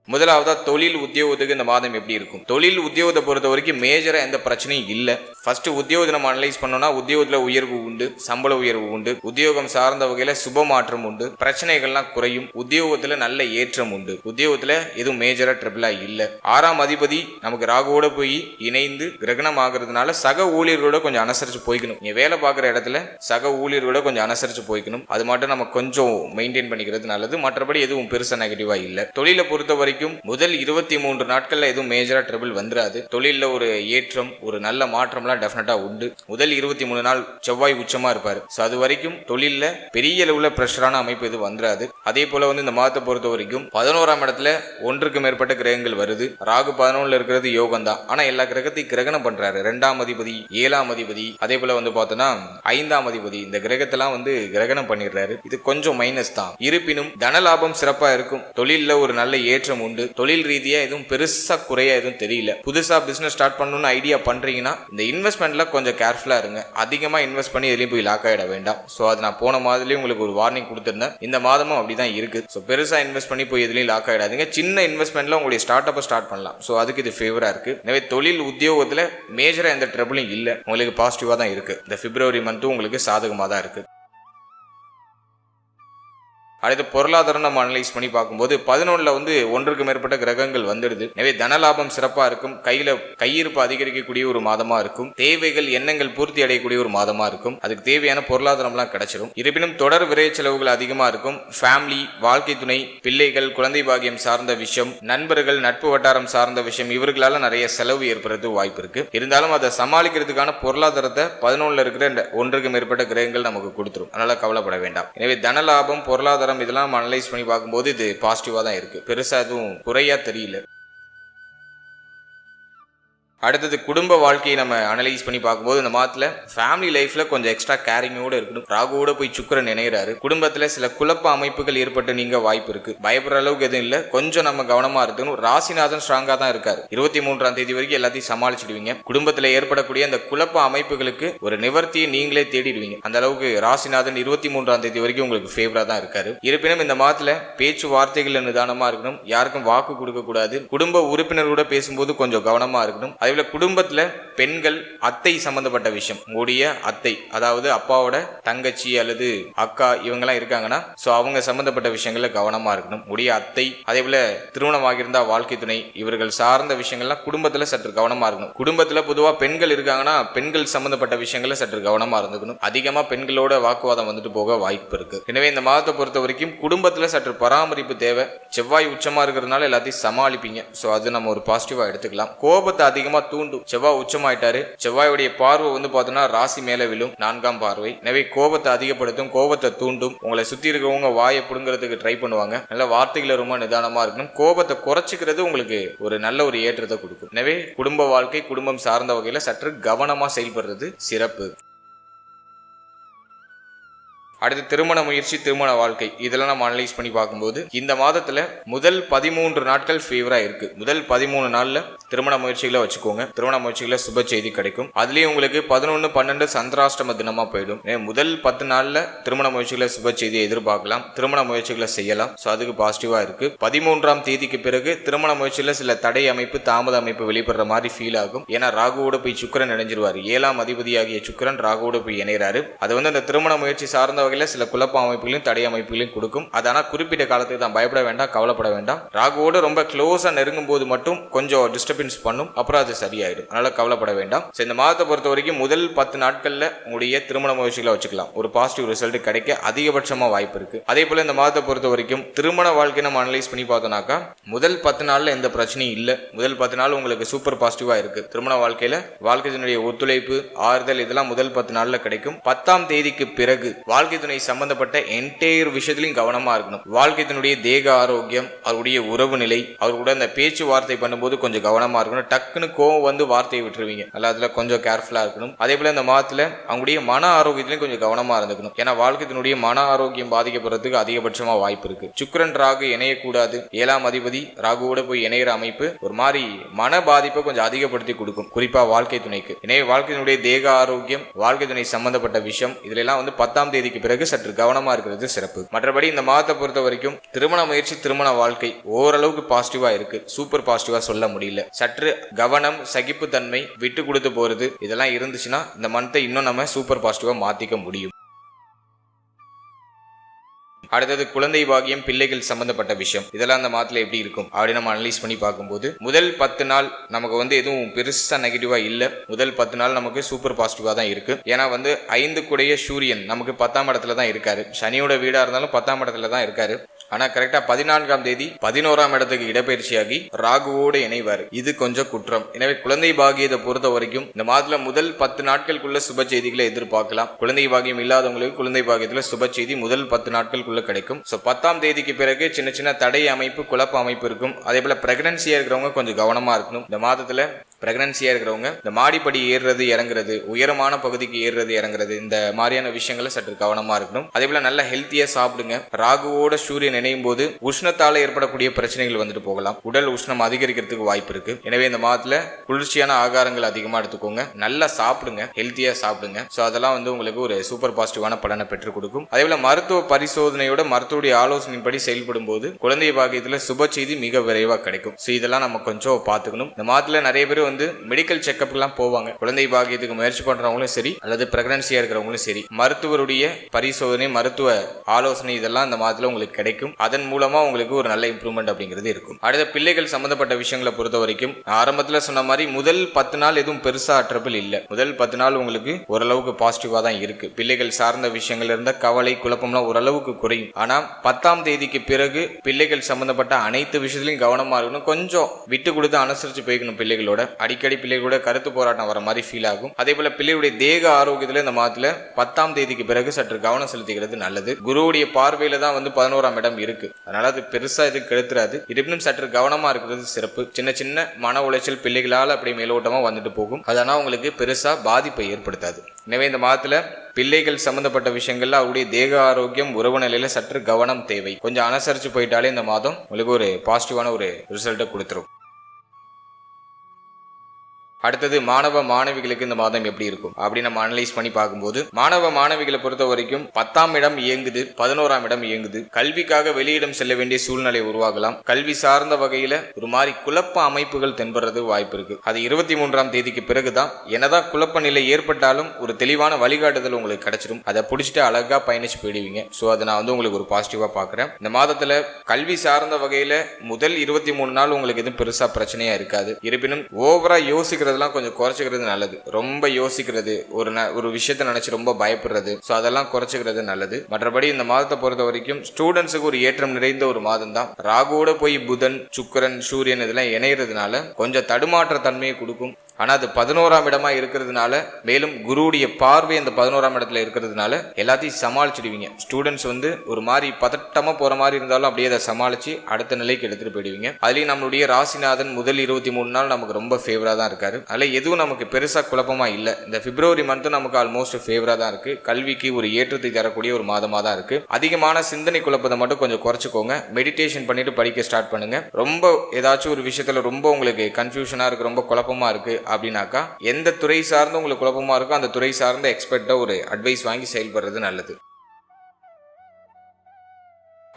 முதலாவதா தொழில் உத்தியோகத்துக்கு இந்த மாதம் எப்படி இருக்கும்? தொழில் உத்தியோகத்தை பொறுத்த வரைக்கும் மேஜரா எந்த பிரச்சனையும் இல்லை. ஃபர்ஸ்ட் உத்தியோகத்தை நம்ம அனலைஸ் பண்ணோம்னா உத்தியோகத்துல உயர்வு உண்டு சம்பள உயர்வு உண்டு உத்தியோகம் சார்ந்த வகையில சுப மாற்றம் உண்டு பிரச்சனைகள்லாம் குறையும் உத்தியோகத்துல நல்ல ஏற்றம் உண்டு. உத்தியோகத்துல எதுவும் மேஜரா ட்ரிபிளா இல்ல. ஆறாம் அதிபதி நமக்கு ராகுவோட போய் இணைந்து கிரகணம் ஆகுறதுனால சக ஊழியர்களோட கொஞ்சம் அனுசரிச்சு போய்க்கணும். நீங்க வேலை பார்க்குற இடத்துல சக ஊழியர்களோட கொஞ்சம் அனுசரிச்சு போய்க்கணும். அது மட்டும் நம்ம கொஞ்சம் மெயின்டைன் பண்ணிக்கிறது நல்லது. மற்றபடி எதுவும் பெருசா நெகட்டிவா இல்ல. தொழிலை பொறுத்த வரைக்கும் வரைக்கும் முதல் இருபத்தி மூன்று நாட்கள்ல எதுவும் மேஜரா ட்ரபிள் வந்துராது. தொழில்ல ஒரு ஏற்றம் ஒரு நல்ல மாற்றம்லாம் டெஃபினட்டா உண்டு. முதல் இருபத்தி மூணு நாள் செவ்வாய் உச்சமா இருப்பாரு. ஸோ அது வரைக்கும் தொழில்ல பெரிய அளவுல ப்ரெஷரான அமைப்பு எதுவும் வந்துராது. அதே போல வந்து இந்த மாதத்தை பொறுத்த வரைக்கும் பதினோராம் இடத்துல ஒன்றுக்கு மேற்பட்ட கிரகங்கள் வருது. ராகு பதினொன்னுல இருக்கிறது யோகம் தான் ஆனா எல்லா கிரகத்தையும் கிரகணம் பண்றாரு. ரெண்டாம் அதிபதி ஏழாம் அதிபதி. அதே போல வந்து பார்த்தோம்னா ஐந்தாம் அதிபதி. இந்த கிரகத்தெல்லாம் வந்து கிரகணம் பண்ணிடுறாரு. இது கொஞ்சம் மைனஸ் தான். இருப்பினும் தனலாபம் சிறப்பா இருக்கும். தொழில்ல ஒரு நல்ல ஏற்றம் உண்டு. தொழில் ரீதியா எதுவும் பெருசா குறைய எதுவும் தெரியல. புதுசா பிசினஸ் ஸ்டார்ட் பண்ணணும்னு ஐடியா பண்றீங்கன்னா இந்த இன்வெஸ்ட்மெண்ட்ல கொஞ்சம் கேர்ஃபுல்லா இருங்க. அதிகமா இன்வெஸ்ட் பண்ணி எதுலையும் போய் லாக் ஆயிட வேண்டாம். ஸோ அது நான் போன மாதத்துலயும் உங்களுக்கு ஒரு வார்னிங் கொடுத்துருந்தேன். இந்த மாதமும் அப்படிதான் இருக்கு. ஸோ பெருசா இன்வெஸ்ட் பண்ணி போய் எதுலையும் லாக் ஆயிடாதீங்க. சின்ன இன்வெஸ்ட்மெண்ட்ல உங்களுடைய ஸ்டார்ட் அப்பை ஸ்டார்ட் பண்ணலாம். ஸோ அதுக்கு இது ஃபேவரா இருக்கு. எனவே தொழில் உத்தியோகத்துல மேஜரா எந்த ட்ரபிளும் இல்லை. உங்களுக்கு பாசிட்டிவா தான் இருக்கு. இந்த பிப்ரவரி மந்த்தும் உங்களுக்கு சாதகமாக தான் இருக்கு. அடுத்து பொருளாதாரம் நம்ம அனலைஸ் பண்ணி பார்க்கும்போது பதினொன்றில் வந்து ஒன்றுக்கு மேற்பட்ட கிரகங்கள் வந்துடுது. எனவே தனலாபம் சிறப்பாக இருக்கும். கையில் கையிருப்பு அதிகரிக்கக்கூடிய ஒரு மாதமாக இருக்கும். தேவைகள் எண்ணங்கள் பூர்த்தி அடையக்கூடிய ஒரு மாதமாக இருக்கும். அதுக்கு தேவையான பொருளாதாரம்லாம் கிடைச்சிடும் இருப்பினும் தொடர் விரை செலவுகள் அதிகமாக இருக்கும். ஃபேமிலி வாழ்க்கை துணை பிள்ளைகள் குழந்தை பாகியம் சார்ந்த விஷயம் நண்பர்கள் நட்பு வட்டாரம் சார்ந்த விஷயம் இவர்களால் நிறைய செலவு ஏற்படுறது வாய்ப்பு இருக்கு. இருந்தாலும் அதை சமாளிக்கிறதுக்கான பொருளாதாரத்தை பதினொன்றில் இருக்கிற இந்த ஒன்றுக்கு மேற்பட்ட கிரகங்கள் நமக்கு கொடுத்துரும். அதனால கவலைப்பட வேண்டாம். எனவே தனலாபம் பொருளாதாரம் இதெல்லாம் அனலைஸ் பண்ணி பார்க்கும்போது இது பாசிட்டிவா தான் இருக்கு. பெருசா எதுவும் குறையா தெரியல. அடுத்தது குடும்ப வாழ்க்கையை நம்ம அனலைஸ் பண்ணி பார்க்கும்போது இந்த மாதத்துல ஃபேமிலி லைஃப்ல கொஞ்சம் எக்ஸ்ட்ரா கேரிங்கோட இருக்கணும். ராகுவோட போய் சுக்கரன் நினைகிறாரு குடும்பத்துல சில குழப்ப அமைப்புகள் ஏற்பட்டு நீங்க வாய்ப்பு இருக்கு. பயப்படுற அளவுக்கு எதுவும் இல்லை. கொஞ்சம் நம்ம கவனமா இருக்கணும். ராசிநாதன் ஸ்ட்ராங்கா தான் இருக்காரு. இருபத்தி மூன்றாம் தேதி வரைக்கும் எல்லாத்தையும் சமாளிச்சிடுவீங்க. குடும்பத்துல ஏற்படக்கூடிய அந்த குழப்ப அமைப்புகளுக்கு ஒரு நிவர்த்தியை நீங்களே தேடிடுவீங்க. அந்த அளவுக்கு ராசிநாதன் இருபத்தி மூன்றாம் தேதி வரைக்கும் உங்களுக்கு ஃபேவரா தான் இருக்காரு. இருப்பினும் இந்த மாதத்துல பேச்சு வார்த்தைகள் நிதானமா இருக்கணும். யாருக்கும் வாக்கு கொடுக்க கூடாது. குடும்ப உறுப்பினர்களோட பேசும்போது கொஞ்சம் கவனமா இருக்கணும். அதே போல குடும்பத்துல பெண்கள் அத்தை சம்பந்தப்பட்ட விஷயம். உங்களுடைய அத்தை அதாவது அப்பாவோட தங்கச்சி அல்லது அக்கா இவங்கெல்லாம் இருக்காங்கன்னா ஸோ அவங்க சம்பந்தப்பட்ட விஷயங்கள்ல கவனமா இருக்கணும். உடைய அத்தை அதே போல திருமணமாகிருந்தா வாழ்க்கை துணை இவர்கள் சார்ந்த விஷயங்கள்லாம் குடும்பத்துல சற்று கவனமா இருக்கணும். குடும்பத்துல பொதுவா பெண்கள் இருக்காங்கன்னா பெண்கள் சம்பந்தப்பட்ட விஷயங்கள்ல சற்று கவனமா இருந்துக்கணும். அதிகமா பெண்களோட வாக்குவாதம் வந்துட்டு போக வாய்ப்பு இருக்கு. எனவே இந்த மாதத்தை பொறுத்த வரைக்கும் குடும்பத்துல சற்று பராமரிப்பு தேவை. செவ்வாய் உச்சமா இருக்கிறதுனால எல்லாத்தையும் சமாளிப்பீங்க. ஸோ அது நம்ம ஒரு பாசிட்டிவா எடுத்துக்கலாம். கோபத்தை அதிகமா தூண்டும். செவ்வாய் உச்சமாயிட்டாரு. செவ்வாயுடைய பார்வை வந்து பார்த்தோம்னா ராசி மேல விழும். நான்காம் பார்வை. எனவே கோபத்தை அதிகப்படுத்தும் கோபத்தை தூண்டும். உங்களை சுத்தி இருக்கிறவங்க வாயை புடுங்கிறதுக்கு ட்ரை பண்ணுவாங்க. நல்ல வார்த்தைகளை ரொம்ப நிதானமா இருக்கணும். கோபத்தை குறைச்சிக்கிறது உங்களுக்கு ஒரு நல்ல ஒரு ஏற்றத்தை கொடுக்கும். எனவே குடும்ப வாழ்க்கை குடும்பம் சார்ந்த வகையில சற்று கவனமா செயல்படுறது சிறப்பு. அடுத்து திருமண முயற்சி திருமண வாழ்க்கை. இதெல்லாம் நம்ம அனலைஸ் பண்ணி பார்க்கும்போது இந்த மாதத்துல முதல் பதிமூன்று நாட்கள் ஃபேவரா இருக்கு. முதல் பதிமூணு நாள்ல திருமண முயற்சிகளை வச்சுக்கோங்க. திருமண முயற்சிகளை சுப செய்தி கிடைக்கும். அதுலயும் உங்களுக்கு பதினொன்று பன்னெண்டு சந்திராஷ்டம தினமா போயிடும். முதல் பத்து நாள்ல திருமண முயற்சிகளை சுப செய்தியை எதிர்பார்க்கலாம். திருமண முயற்சிகளை செய்யலாம். ஸோ அதுக்கு பாசிட்டிவா இருக்கு. பதிமூன்றாம் தேதிக்கு பிறகு திருமண முயற்சியில சில தடை அமைப்பு தாமத அமைப்பு வெளிப்படுற மாதிரி ஃபீல் ஆகும். ஏன்னா ராகுவோட போய் சுக்கரன் இணைஞ்சிருவார். ஏழாம் அதிபதியாகிய சுக்கரன் ராகுவோட போய் இணைகிறாரு அது வந்து அந்த திருமண முயற்சி சார்ந்த வகையில் சில குழப்ப அமைப்புகளையும் தடை அமைப்புகளையும் கொடுக்கும். அதனால் குறிப்பிட்ட காலத்துக்கு தான். பயப்பட வேண்டாம் கவலைப்பட வேண்டாம். ராகுவோட ரொம்ப க்ளோஸாக நெருங்கும் போது மட்டும் கொஞ்சம் டிஸ்டர்பன்ஸ் பண்ணும். அப்புறம் அது சரியாயிடும். அதனால் கவலைப்பட வேண்டாம். ஸோ இந்த மாதத்தை பொறுத்த வரைக்கும் முதல் பத்து நாட்களில் உங்களுடைய திருமண முயற்சிகளை வச்சுக்கலாம். ஒரு பாசிட்டிவ் ரிசல்ட் கிடைக்க அதிகபட்சமாக வாய்ப்பு இருக்கு. அதே போல இந்த மாதத்தை பொறுத்த வரைக்கும் திருமண வாழ்க்கை நம்ம அனலைஸ் பண்ணி பார்த்தோம்னாக்கா முதல் பத்து நாளில் எந்த பிரச்சனையும் இல்லை. முதல் பத்து நாள் உங்களுக்கு சூப்பர் பாசிட்டிவாக இருக்கு. திருமண வாழ்க்கையில் வாழ்க்கையினுடைய ஒத்துழைப்பு ஆறுதல் இதெல்லாம் முதல் பத்து நாளில் கிடைக்கும். பத்தாம் தேதிக்கு பிறகு வாழ்க்கை துணை சம்பந்தப்பட்ட என்டையர் விஷயத்திலையும் கவனமா இருக்கணும். வாழ்க்கை தேக ஆரோக்கியம் அவருடைய உறவு நிலை அவர் கூட அந்த பேச்சுவார்த்தை பண்ணும்போது கொஞ்சம் கவனமா இருக்கணும். டக்குன்னு கோவம் வந்து வார்த்தையை விட்டுருவீங்க. அல்ல அதுல கொஞ்சம் கேர்ஃபுல்லா இருக்கணும். அதே போல இந்த மாதத்துல அவங்களுடைய மன ஆரோக்கியத்திலையும் கொஞ்சம் கவனமா இருந்துக்கணும். ஏன்னா வாழ்க்கையினுடைய மன ஆரோக்கியம் பாதிக்கப்படுறதுக்கு அதிகபட்சமா வாய்ப்பு இருக்கு. சுக்கரன் ராகு இணையக்கூடாது. ஏழாம் அதிபதி ராகுவோட போய் இணையிற அமைப்பு ஒரு மாதிரி மன பாதிப்பை கொஞ்சம் அதிகப்படுத்தி கொடுக்கும். குறிப்பா வாழ்க்கை துணைக்கு. எனவே வாழ்க்கையினுடைய தேக ஆரோக்கியம் வாழ்க்கை துணை சம்பந்தப்பட்ட விஷயம் இதுல எல்லாம் வந்து பத்தாம் தேதிக்கு பிறகு சற்று கவனமா இருக்கிறது சிறப்பு. மற்றபடி இந்த மாதத்தை பொறுத்த வரைக்கும் திருமண முயற்சி திருமண வாழ்க்கை ஓரளவுக்கு பாசிட்டிவா இருக்கு. சூப்பர் பாசிட்டிவா சொல்ல முடியல. சற்று கவனம் சகிப்புத்தன்மை விட்டு கொடுத்து போறது இதெல்லாம் இருந்துச்சுன்னா இந்த மந்த்தை இன்னும் நம்ம சூப்பர் பாசிட்டிவா மாத்திக்க முடியும். அடுத்தது குழந்தை பாகியம் பிள்ளைகள் சம்பந்தப்பட்ட விஷயம். இதெல்லாம் அந்த மாதத்துல எப்படி இருக்கும்? அப்படி நம்ம அனலைஸ் பண்ணி பார்க்கும்போது முதல் பத்து நாள் நமக்கு வந்து எதுவும் பெருசா நெகட்டிவா இல்ல. முதல் பத்து நாள் நமக்கு சூப்பர் பாசிட்டிவா தான் இருக்கு. ஏன்னா வந்து ஐந்து குடைய சூரியன் நமக்கு பத்தாம் இடத்துல தான் இருக்காரு. சனியோட வீடா இருந்தாலும் பத்தாம் இடத்துல தான் இருக்காரு. ஆனா கரெக்டா பதினான்காம் தேதி பதினோராம் இடத்துக்கு இடப்பெயர்ச்சியாகி ராகுவோடு இணைவார். இது கொஞ்சம் குற்றம். எனவே குழந்தை பாகியத்தை பொறுத்த வரைக்கும் இந்த மாதத்துல முதல் பத்து நாட்களுக்குள்ள சுப செய்திகளை எதிர்பார்க்கலாம். குழந்தை பாகியம் இல்லாதவங்களுக்கு குழந்தை பாகியத்துல சுப செய்தி முதல் பத்து நாட்களுக்குள்ள கிடைக்கும். ஸோ பத்தாம் தேதிக்கு பிறகு சின்ன சின்ன தடை அமைப்பு குழப்ப அமைப்பு இருக்கும். அதே போல பிரெக்னன்சியா இருக்கிறவங்க கொஞ்சம் கவனமா இருக்கணும். இந்த மாதத்துல பிரெக்னன்சியாக இருக்கிறவங்க இந்த மாடிப்படி ஏறுறது இறங்குறது உயரமான பகுதிக்கு ஏறுறது இறங்குறது இந்த மாதிரியான விஷயங்களை சற்று கவனமாக இருக்கணும். அதே போல் நல்ல ஹெல்த்தியாக சாப்பிடுங்க. ராகுவோட சூரியன் இணையும் போது உஷ்ணத்தால் ஏற்படக்கூடிய பிரச்சனைகள் வந்துட்டு போகலாம். உடல் உஷ்ணம் அதிகரிக்கிறதுக்கு வாய்ப்பு இருக்கு. எனவே இந்த மாதத்தில் குளிர்ச்சியான ஆகாரங்கள் அதிகமாக எடுத்துக்கோங்க. நல்லா சாப்பிடுங்க. ஹெல்த்தியாக சாப்பிடுங்க. ஸோ அதெல்லாம் வந்து உங்களுக்கு ஒரு சூப்பர் பாசிட்டிவான பலனை பெற்றுக் கொடுக்கும். அதே போல் மருத்துவ பரிசோதனையோட மருத்துவடைய ஆலோசனைப்படி செயல்படும் போது குழந்தை பாக்கியத்தில் சுப செய்தி மிக விரைவாக கிடைக்கும். ஸோ இதெல்லாம் நம்ம கொஞ்சம் பார்த்துக்கணும். இந்த மாதத்தில் நிறைய பேர் வந்து வந்து மெடிக்கல் செக்கப்லாம் போவாங்க. குழந்தை பாக்கியத்துக்கு முயற்சி பண்றவங்களும் சரி அல்லது பிரெக்னன்சியா இருக்கிறவங்களும் சரி மருத்துவருடைய பரிசோதனை மருத்துவ ஆலோசனை இதெல்லாம் இந்த மாதத்துல உங்களுக்கு கிடைக்கும். அதன் மூலமா உங்களுக்கு ஒரு நல்ல இம்ப்ரூவ்மெண்ட் அப்படிங்கிறது இருக்கும். அடுத்த பிள்ளைகள் சம்பந்தப்பட்ட விஷயங்களை பொறுத்த வரைக்கும் ஆரம்பத்துல சொன்ன மாதிரி முதல் பத்து நாள் எதுவும் பெருசா ட்ரபிள் இல்ல. முதல் பத்து நாள் உங்களுக்கு ஓரளவுக்கு பாசிட்டிவா தான் இருக்கு. பிள்ளைகள் சார்ந்த விஷயங்கள் இருந்த கவலை குழப்பம்லாம் ஓரளவுக்கு குறையும். ஆனா பத்தாம் தேதிக்கு பிறகு பிள்ளைகள் சம்பந்தப்பட்ட அனைத்து விஷயத்திலையும் கவனமா இருக்கணும். கொஞ்சம் விட்டு கொடுத்து அனுசரிச்சு போய்க்கணும் பிள்ளைகளோட. அடிக்கடி பிள்ளைகளோட கருத்து போராட்டம் வர மாதிரி ஃபீல் ஆகும். அதே போல பிள்ளையுடைய தேக ஆரோக்கியத்துல இந்த மாதத்துல பத்தாம் தேதிக்கு பிறகு சற்று கவனம் செலுத்துகிறது நல்லது. குருவுடைய பார்வையில தான் வந்து பதினோராம் இடம் இருக்கு. அதனால அது பெருசா இது கெடுத்துறாது. இருப்பினும் சற்று கவனமா இருக்கிறது சிறப்பு. சின்ன சின்ன மன உளைச்சல் பிள்ளைகளால் அப்படி மேலோட்டமா வந்துட்டு போகும். அதனால் உங்களுக்கு பெருசா பாதிப்பை ஏற்படுத்தாது. எனவே இந்த மாதத்துல பிள்ளைகள் சம்பந்தப்பட்ட விஷயங்கள்ல அவருடைய தேக ஆரோக்கியம் உறவு நிலையில சற்று கவனம் தேவை. கொஞ்சம் அனுசரிச்சு போயிட்டாலே இந்த மாதம் உங்களுக்கு ஒரு பாசிட்டிவான ஒரு ரிசல்ட்டை கொடுத்துரும். அடுத்தது மாணவ மாணவிகளுக்கு இந்த மாதம் எப்படி இருக்கும்? அப்படி நம்ம அனலைஸ் பண்ணி பார்க்கும்போது மாணவ மாணவிகளை பொறுத்த வரைக்கும் பத்தாம் இடம் இயங்குது பதினோராம் இடம் இயங்குது. கல்விக்காக வெளியிடம் செல்ல வேண்டிய சூழ்நிலை உருவாகலாம். கல்வி சார்ந்த வகையில ஒரு மாதிரி குழப்ப அமைப்புகள் தென்படுறது வாய்ப்பு இருக்கு. அது இருபத்தி மூன்றாம் தேதிக்கு பிறகுதான். என்னதான் குழப்ப நிலை ஏற்பட்டாலும் ஒரு தெளிவான வழிகாட்டுதல் உங்களுக்கு கிடைச்சிடும். அதை பிடிச்சிட்டு அழகா பயணிச்சு போயிடுவீங்க. ஸோ அதை நான் வந்து உங்களுக்கு ஒரு பாசிட்டிவா பார்க்குறேன். இந்த மாதத்துல கல்வி சார்ந்த வகையில முதல் இருபத்தி மூணு நாள் உங்களுக்கு எதுவும் பெருசா பிரச்சனையா இருக்காது. இருப்பினும் ஓவரா யோசிக்கிறதுலாம் கொஞ்சம் குறைச்சிக்கிறது நல்லது. ரொம்ப யோசிக்கிறது ஒரு ந- ஒரு விஷயத்த நினைச்சு ரொம்ப பயப்படுறது. ஸோ அதெல்லாம் குறைச்சிக்கிறது நல்லது. மற்றபடி இந்த மாதத்தை பொறுத்த வரைக்கும் ஸ்டூடெண்ட்ஸுக்கு ஒரு ஏற்றம் நிறைந்த ஒரு மாதம் தான் ராகுவோட போய் புதன் சுக்கரன் சூரியன் இதெல்லாம் இணையிறதுனால கொஞ்சம் தடுமாற்ற தன்மையை கொடுக்கும். ஆனால் அது பதினோராம் இடமா இருக்கிறதுனால மேலும் குருவுடைய பார்வை அந்த பதினோராம் இடத்துல இருக்கிறதுனால எல்லாத்தையும் சமாளிச்சிடுவீங்க. ஸ்டூடெண்ட்ஸ் வந்து ஒரு மாதிரி பதட்டமாக போகிற மாதிரி இருந்தாலும் அப்படியே அதை சமாளித்து அடுத்த நிலைக்கு எடுத்துகிட்டு போயிடுவீங்க. அதுலேயும் நம்மளுடைய ராசிநாதன் முதல் இருபத்தி மூணு நாள் நமக்கு ரொம்ப ஃபேவராக தான் இருக்காரு. அதில் எதுவும் நமக்கு பெருசாக குழப்பமாக இல்லை. இந்த பிப்ரவரி மந்த்தும் நமக்கு ஆல்மோஸ்ட் ஃபேவராக தான் இருக்குது கல்விக்கு ஒரு ஏற்றத்தை தரக்கூடிய ஒரு மாதமாக தான் இருக்குது அதிகமான சிந்தனை குழப்பத்தை மட்டும் கொஞ்சம் குறைச்சிக்கோங்க. மெடிடேஷன் பண்ணிட்டு படிக்க ஸ்டார்ட் பண்ணுங்க. ரொம்ப ஏதாச்சும் ஒரு விஷயத்தில் ரொம்ப உங்களுக்கு கன்ஃபியூஷனாக இருக்குது ரொம்ப குழப்பமாக இருக்குது அப்படின்னாக்கா எந்த துறை சார்ந்து உங்களுக்கு குழப்பமா இருக்கோ அந்த துறை சார்ந்த எக்ஸ்பர்ட்டை ஒரு அட்வைஸ் வாங்கி செயல்படுறது நல்லது.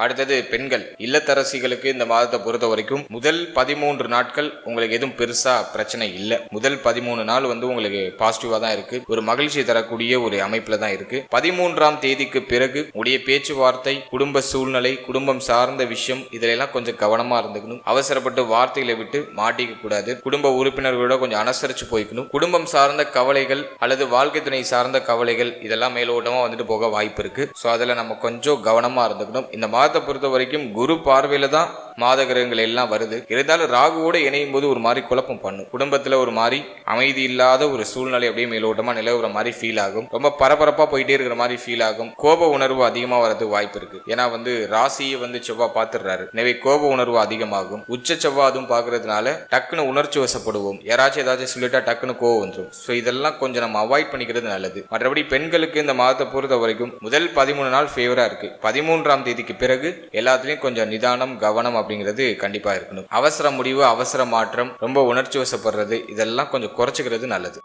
அடுத்தது பெண்கள். இல்லத்தரசிகளுக்கு இந்த மாதத்தை பொறுத்த வரைக்கும் முதல் பதிமூன்று நாட்கள் உங்களுக்கு எதுவும் பெருசா பிரச்சனை இல்லை. முதல் பதிமூணு நாள் வந்து உங்களுக்கு பாசிட்டிவா தான் இருக்கு. ஒரு மகிழ்ச்சி தரக்கூடிய ஒரு அமைப்புல தான் இருக்கு. பதிமூன்றாம் தேதிக்கு பிறகு உடைய பேச்சுவார்த்தை குடும்ப சூழ்நிலை குடும்பம் சார்ந்த விஷயம் இதிலெல்லாம் கொஞ்சம் கவனமா இருந்துக்கணும். அவசரப்பட்டு வார்த்தைகளை விட்டு மாட்டிக்க கூடாது. குடும்ப உறுப்பினர்களோட கொஞ்சம் அனுசரிச்சு போய்க்கணும். குடும்பம் சார்ந்த கவலைகள் அல்லது வாழ்க்கை துணை சார்ந்த கவலைகள் இதெல்லாம் மேலோட்டமா வந்துட்டு போக வாய்ப்பு இருக்கு. ஸோ அதில் நம்ம கொஞ்சம் கவனமா இருந்துக்கணும். இந்த மாதத்தை பொறுத்த வரைக்கும் குரு பார்வையில தான் மாத கிரகங்கள் எல்லாம் வருது. இருந்தாலும் ராகுவோட இணையும் போது ஒரு மாதிரி குழப்பம் பண்ணும். குடும்பத்துல ஒரு மாதிரி அமைதி இல்லாத ஒரு சூழ்நிலை அப்படியே மேலோட்டமா நிலவுற மாதிரி ஃபீல் ஆகும். ரொம்ப பரபரப்பா போயிட்டே இருக்கிற மாதிரி ஃபீல் ஆகும். கோப உணர்வு அதிகமா வரது வாய்ப்பு இருக்கு. ஏன்னா வந்து ராசியை வந்து செவ்வாய் பார்த்துடுறாரு. எனவே கோப உணர்வு அதிகமாகும். உச்ச செவ்வாய் அதுவும் பார்க்கறதுனால டக்குன்னு உணர்ச்சி வசப்படுவோம். யாராச்சும் ஏதாச்சும் சொல்லிட்டா டக்குன்னு கோவம் வந்துடும் ஸோ இதெல்லாம் கொஞ்சம் நம்ம அவாய்ட் பண்ணிக்கிறது நல்லது. மற்றபடி பெண்களுக்கு இந்த மாதத்தை பொறுத்த வரைக்கும் முதல் பதிமூணு நாள் ஃபேவரா இருக்கு. பதிமூன்றாம் தேதிக்கு பிறகு எல்லாத்துலயும் கொஞ்சம் நிதானம் கவனம் அப்படிங்கிறது கண்டிப்பா இருக்கணும். அவசர முடிவு அவசர மாற்றம் ரொம்ப உணர்ச்சி வசப்படுறது இதெல்லாம் கொஞ்சம் குறைச்சிக்கிறது நல்லது.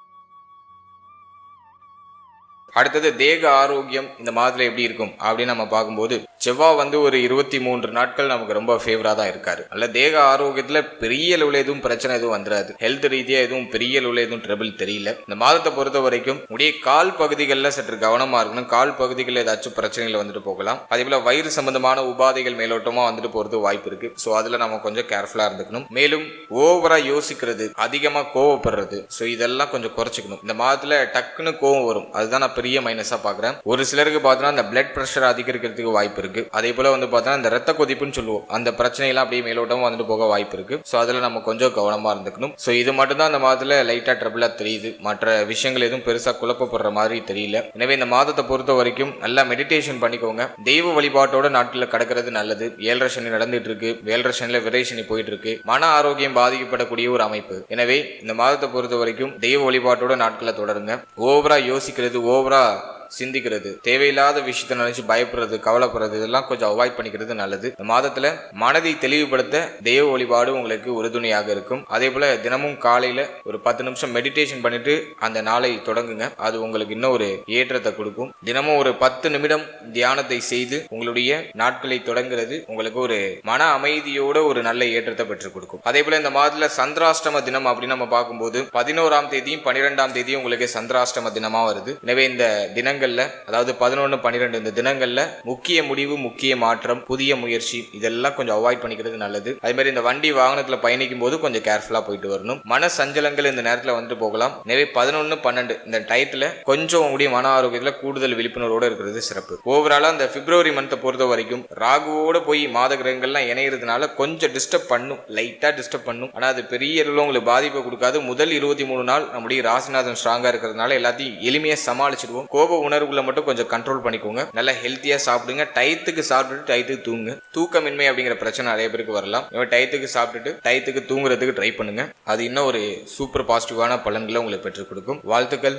அடுத்தது தேக ஆரோக்கியம் இந்த மாதிரி எப்படி இருக்கும்? அப்படின்னு நம்ம பார்க்கும்போது செவ்வாய் வந்து ஒரு இருபத்தி மூன்று நாட்கள் நமக்கு ரொம்ப ஃபேவரா தான் இருக்காரு. அல்ல தேக ஆரோக்கியத்துல பெரிய அளவுல எதுவும் பிரச்சனை எதுவும் வந்துடாது ஹெல்த் ரீதியா எதுவும் பெரிய அளவுல எதுவும் ட்ரபிள் தெரியல. இந்த மாதத்தை பொறுத்த வரைக்கும் உடைய கால் பகுதிகளில் சற்று கவனமா இருக்கணும். கால் பகுதிகளில் ஏதாச்சும் பிரச்சனைகள் வந்துட்டு போகலாம். அதே போல வயிறு சம்பந்தமான உபாதைகள் மேலோட்டமா வந்துட்டு போறது வாய்ப்பு இருக்கு. ஸோ அதுல நம்ம கொஞ்சம் கேர்ஃபுல்லா இருந்துக்கணும். மேலும் ஓவரா யோசிக்கிறது அதிகமா கோவப்படுறது. ஸோ இதெல்லாம் கொஞ்சம் குறைச்சிக்கணும். இந்த மாதத்துல டக்குன்னு கோவம் வரும். அதுதான் நான் பெரிய மைனஸா பாக்குறேன் ஒரு சிலருக்கு பார்த்தோன்னா இந்த பிளட் ப்ரெஷர் அதிகரிக்கிறதுக்கு வாய்ப்பு இருக்கு. இருக்கு. அதே போல வந்து பார்த்தோன்னா இந்த ரத்த கொதிப்புன்னு சொல்லுவோம். அந்த பிரச்சனையெல்லாம் அப்படியே மேலோட்டமாக வந்துட்டு போக வாய்ப்பு இருக்கு. ஸோ அதில் நம்ம கொஞ்சம் கவனமாக இருந்துக்கணும். ஸோ இது மட்டும் தான் மாதத்தில் லைட்டாக ட்ரபிளாக தெரியுது. மற்ற விஷயங்கள் எதுவும் பெருசாக குழப்பப்படுற மாதிரி தெரியல. எனவே இந்த மாதத்தை பொறுத்த வரைக்கும் நல்லா மெடிடேஷன் பண்ணிக்கோங்க. தெய்வ வழிபாட்டோட நாட்களில் கடக்கிறது நல்லது. ஏழரை சனி நடந்துட்டு இருக்கு. ஏழரை சனியில் விரை சனி போயிட்டு இருக்கு. மன ஆரோக்கியம் பாதிக்கப்படக்கூடிய ஒரு அமைப்பு. எனவே இந்த மாதத்தை பொறுத்த வரைக்கும் தெய்வ வழிபாட்டோட நாட்களை தொடருங்க. ஓவரா யோசிக்கிறது ஓவரா சிந்திக்கிறது. தேவையில்லாத விஷயத்தை நினைச்சு பயப்படுறது கவலைப்படுறது இதெல்லாம் கொஞ்சம் அவாய்ட் பண்ணிக்கிறது நல்லது. இந்த மாதத்துல மனதை தெளிவுபடுத்த தெய்வ வழிபாடு உங்களுக்கு உறுதுணையாக இருக்கும். அதே போல தினமும் காலையில ஒரு பத்து நிமிஷம் மெடிடேஷன் பண்ணிட்டு அந்த நாளை தொடங்குங்க. அது உங்களுக்கு இன்னும் ஒரு ஏற்றத்தை கொடுக்கும். தினமும் ஒரு பத்து நிமிடம் தியானத்தை செய்து உங்களுடைய நாட்களை தொடங்குறது உங்களுக்கு ஒரு மன அமைதியோட ஒரு நல்ல ஏற்றத்தை பெற்றுக் கொடுக்கும். அதே போல இந்த மாதத்துல சந்திராஷ்டம தினம் அப்படின்னு நம்ம பார்க்கும்போது பதினோராம் தேதியும் பன்னிரெண்டாம் தேதியும் உங்களுக்கு சந்திராஷ்டம தினமா வருது. எனவே இந்த தினங்கள்ல அதாவது பதினொன்று பன்னிரெண்டு இந்த தினங்கள்ல முக்கிய முடிவு முக்கிய மாற்றம் புதிய முயற்சி இதெல்லாம் கொஞ்சம் அவாய்ட் பண்ணிக்கிறது நல்லது. அதே மாதிரி இந்த வண்டி வாகனத்துல பயணிக்கும் போது கொஞ்சம் கேர்ஃபுல்லா போயிட்டு வரணும். மன சஞ்சலங்கள் இந்த நேரத்துல வந்துட்டு போகலாம். எனவே பதினொன்று பன்னெண்டு இந்த டயத்துல கொஞ்சம் உங்களுடைய மன ஆரோக்கியத்துல கூடுதல் விழிப்புணர்வோட இருக்கிறது சிறப்பு. ஓவராலா அந்த பிப்ரவரி மந்த்தை பொறுத்த வரைக்கும் ராகுவோட போய் மாத கிரகங்கள்லாம் இணையிறதுனால கொஞ்சம் டிஸ்டர்ப் பண்ணும். லைட்டா டிஸ்டர்ப் பண்ணும். ஆனா அது பெரிய அளவுல உங்களுக்கு பாதிப்பை கொடுக்காது. முதல் இருபத்தி மூணு நாள் நம்முடைய ராசிநாதன் ஸ்ட்ராங்கா இருக்கிறதுனால எல்லாத்தையும் எளிமையா சமாளிச்சிடுவோம். கோப உணர்வுகளை மட்டும் கொஞ்சம் கண்ட்ரோல் பண்ணிக்கோங்க. நல்லா ஹெல்த்தியா சாப்பிடுங்க. டயத்துக்கு சாப்பிட்டுட்டு டயத்துக்கு தூங்குங்க. தூக்கமின்மை அப்படிங்கிற பிரச்சனை நிறைய பேருக்கு வரலாம். டயத்துக்கு சாப்பிட்டுட்டு டயத்துக்கு தூங்குறதுக்கு ட்ரை பண்ணுங்க. அது இன்னும் ஒரு சூப்பர் பாசிட்டிவான பலன்களை உங்களுக்கு பெற்றுக் கொடுக்கும். வாழ்த்துக்கள்.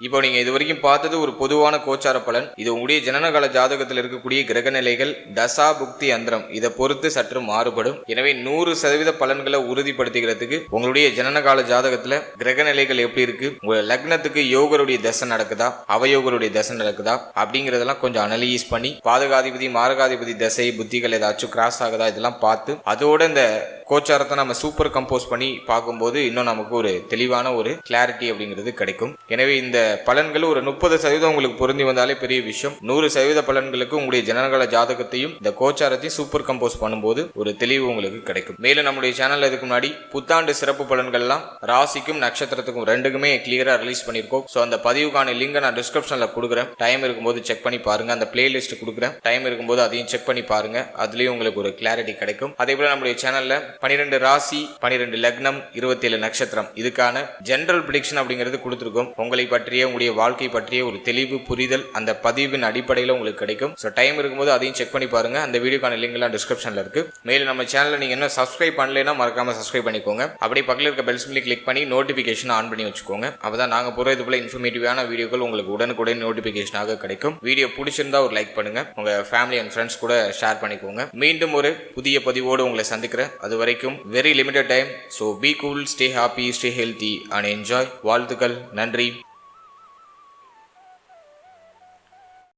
இப்போ நீங்க இது வரைக்கும் பார்த்தது ஒரு பொதுவான கோச்சார பலன். இது உங்களுடைய ஜனனகால ஜாதகத்தில் இருக்கக்கூடிய கிரக நிலைகள் தசா புக்தி அந்தரம் இதை பொறுத்து சற்று மாறுபடும். எனவே நூறு சதவீத பலன்களை உறுதிப்படுத்திக்கிறதுக்கு உங்களுடைய ஜனனகால ஜாதகத்துல கிரக நிலைகள் எப்படி இருக்கு உங்க லக்னத்துக்கு யோகருடைய தசை நடக்குதா அவயோகருடைய தசை நடக்குதா அப்படிங்கறதெல்லாம் கொஞ்சம் அனலைஸ் பண்ணி பாதகாதிபதி மாரகாதிபதி தசை புத்திகள் ஏதாச்சும் கிராஸ் ஆகுதா இதெல்லாம் பார்த்து அதோட இந்த கோச்சாரத்தை நம்ம சூப்பர் கம்போஸ் பண்ணி பார்க்கும்போது இன்னும் நமக்கு ஒரு தெளிவான ஒரு கிளாரிட்டி அப்படிங்கிறது கிடைக்கும். எனவே இந்த பலன்கள் ஒரு முப்பது சதவீதம் உங்களுக்கு பொருந்தி வந்தாலே பெரிய விஷயம். நூறு சதவீத பலன்களுக்கு உங்களுடைய ஜனனகால ஜாதகத்தையும் இந்த கோச்சாரத்தையும் சூப்பர் கம்போஸ் பண்ணும்போது ஒரு தெளிவு உங்களுக்கு கிடைக்கும். மேலும் நம்முடைய சேனல் இதுக்கு முன்னாடி புத்தாண்டு சிறப்பு பலன்கள்லாம் ராசிக்கும் நட்சத்திரத்துக்கும் ரெண்டுக்குமே கிளியரா ரிலீஸ் பண்ணியிருக்கோம். ஸோ அந்த பதிவுக்கான லிங்கை நான் டிஸ்கிரிப்ஷன்ல கொடுக்குறேன். டைம் இருக்கும்போது செக் பண்ணி பாருங்க. அந்த பிளேலிஸ்ட் கொடுக்குறேன். டைம் இருக்கும்போது அதையும் செக் பண்ணி பாருங்க. அதுலயும் உங்களுக்கு ஒரு கிளாரிட்டி கிடைக்கும். அதே போல நம்முடைய சேனல்ல பனிரெண்டு ராசி பனிரெண்டு லக்னம் இருபத்தேழு நட்சத்திரம். இதுக்கான ஜென்ரல் ப்ரிடிக்ஷன் அப்படிங்கிறது கொடுத்துருக்கோம். உங்களை பற்றிய உங்களுடைய வாழ்க்கை பற்றிய ஒரு தெளிவு புரிதல் அந்த பதிவின் அடிப்படையில் உங்களுக்கு கிடைக்கும். ஸோ டைம் இருக்கும்போது அதையும் செக் பண்ணி பாருங்க. அந்த வீடியோக்கான லிங்க் எல்லாம் டிஸ்கிரிப்ஷன்ல இருக்கு. மேலும் நம்ம சேனலை நீங்க என்ன சப்ஸ்கிரைப் பண்ணலைன்னா மறக்காம சப்ஸ்கிரைப் பண்ணிக்கோங்க. அப்படியே பக்கத்தில் இருக்க பெல்ஸ் மில்லி கிளிக் பண்ணி நோட்டிஃபிகேஷன் ஆன் பண்ணி வச்சுக்கோங்க. அப்பதான் நாங்க போற இது போல இன்ஃபர்மேட்டிவான வீடியோக்கள் உங்களுக்கு உடனுக்குடன் நோட்டிஃபிகேஷனாக கிடைக்கும். வீடியோ பிடிச்சிருந்தா ஒரு லைக் பண்ணுங்க. உங்க ஃபேமிலி அண்ட் ஃப்ரெண்ட்ஸ் கூட ஷேர் பண்ணிக்கோங்க. மீண்டும் ஒரு புதிய பதிவோடு உங்களை சந்திக்கிறேன். அது வரைக்கும் very limited time so be cool stay happy stay healthy and enjoy வாழ்த்துக்கள். நன்றி.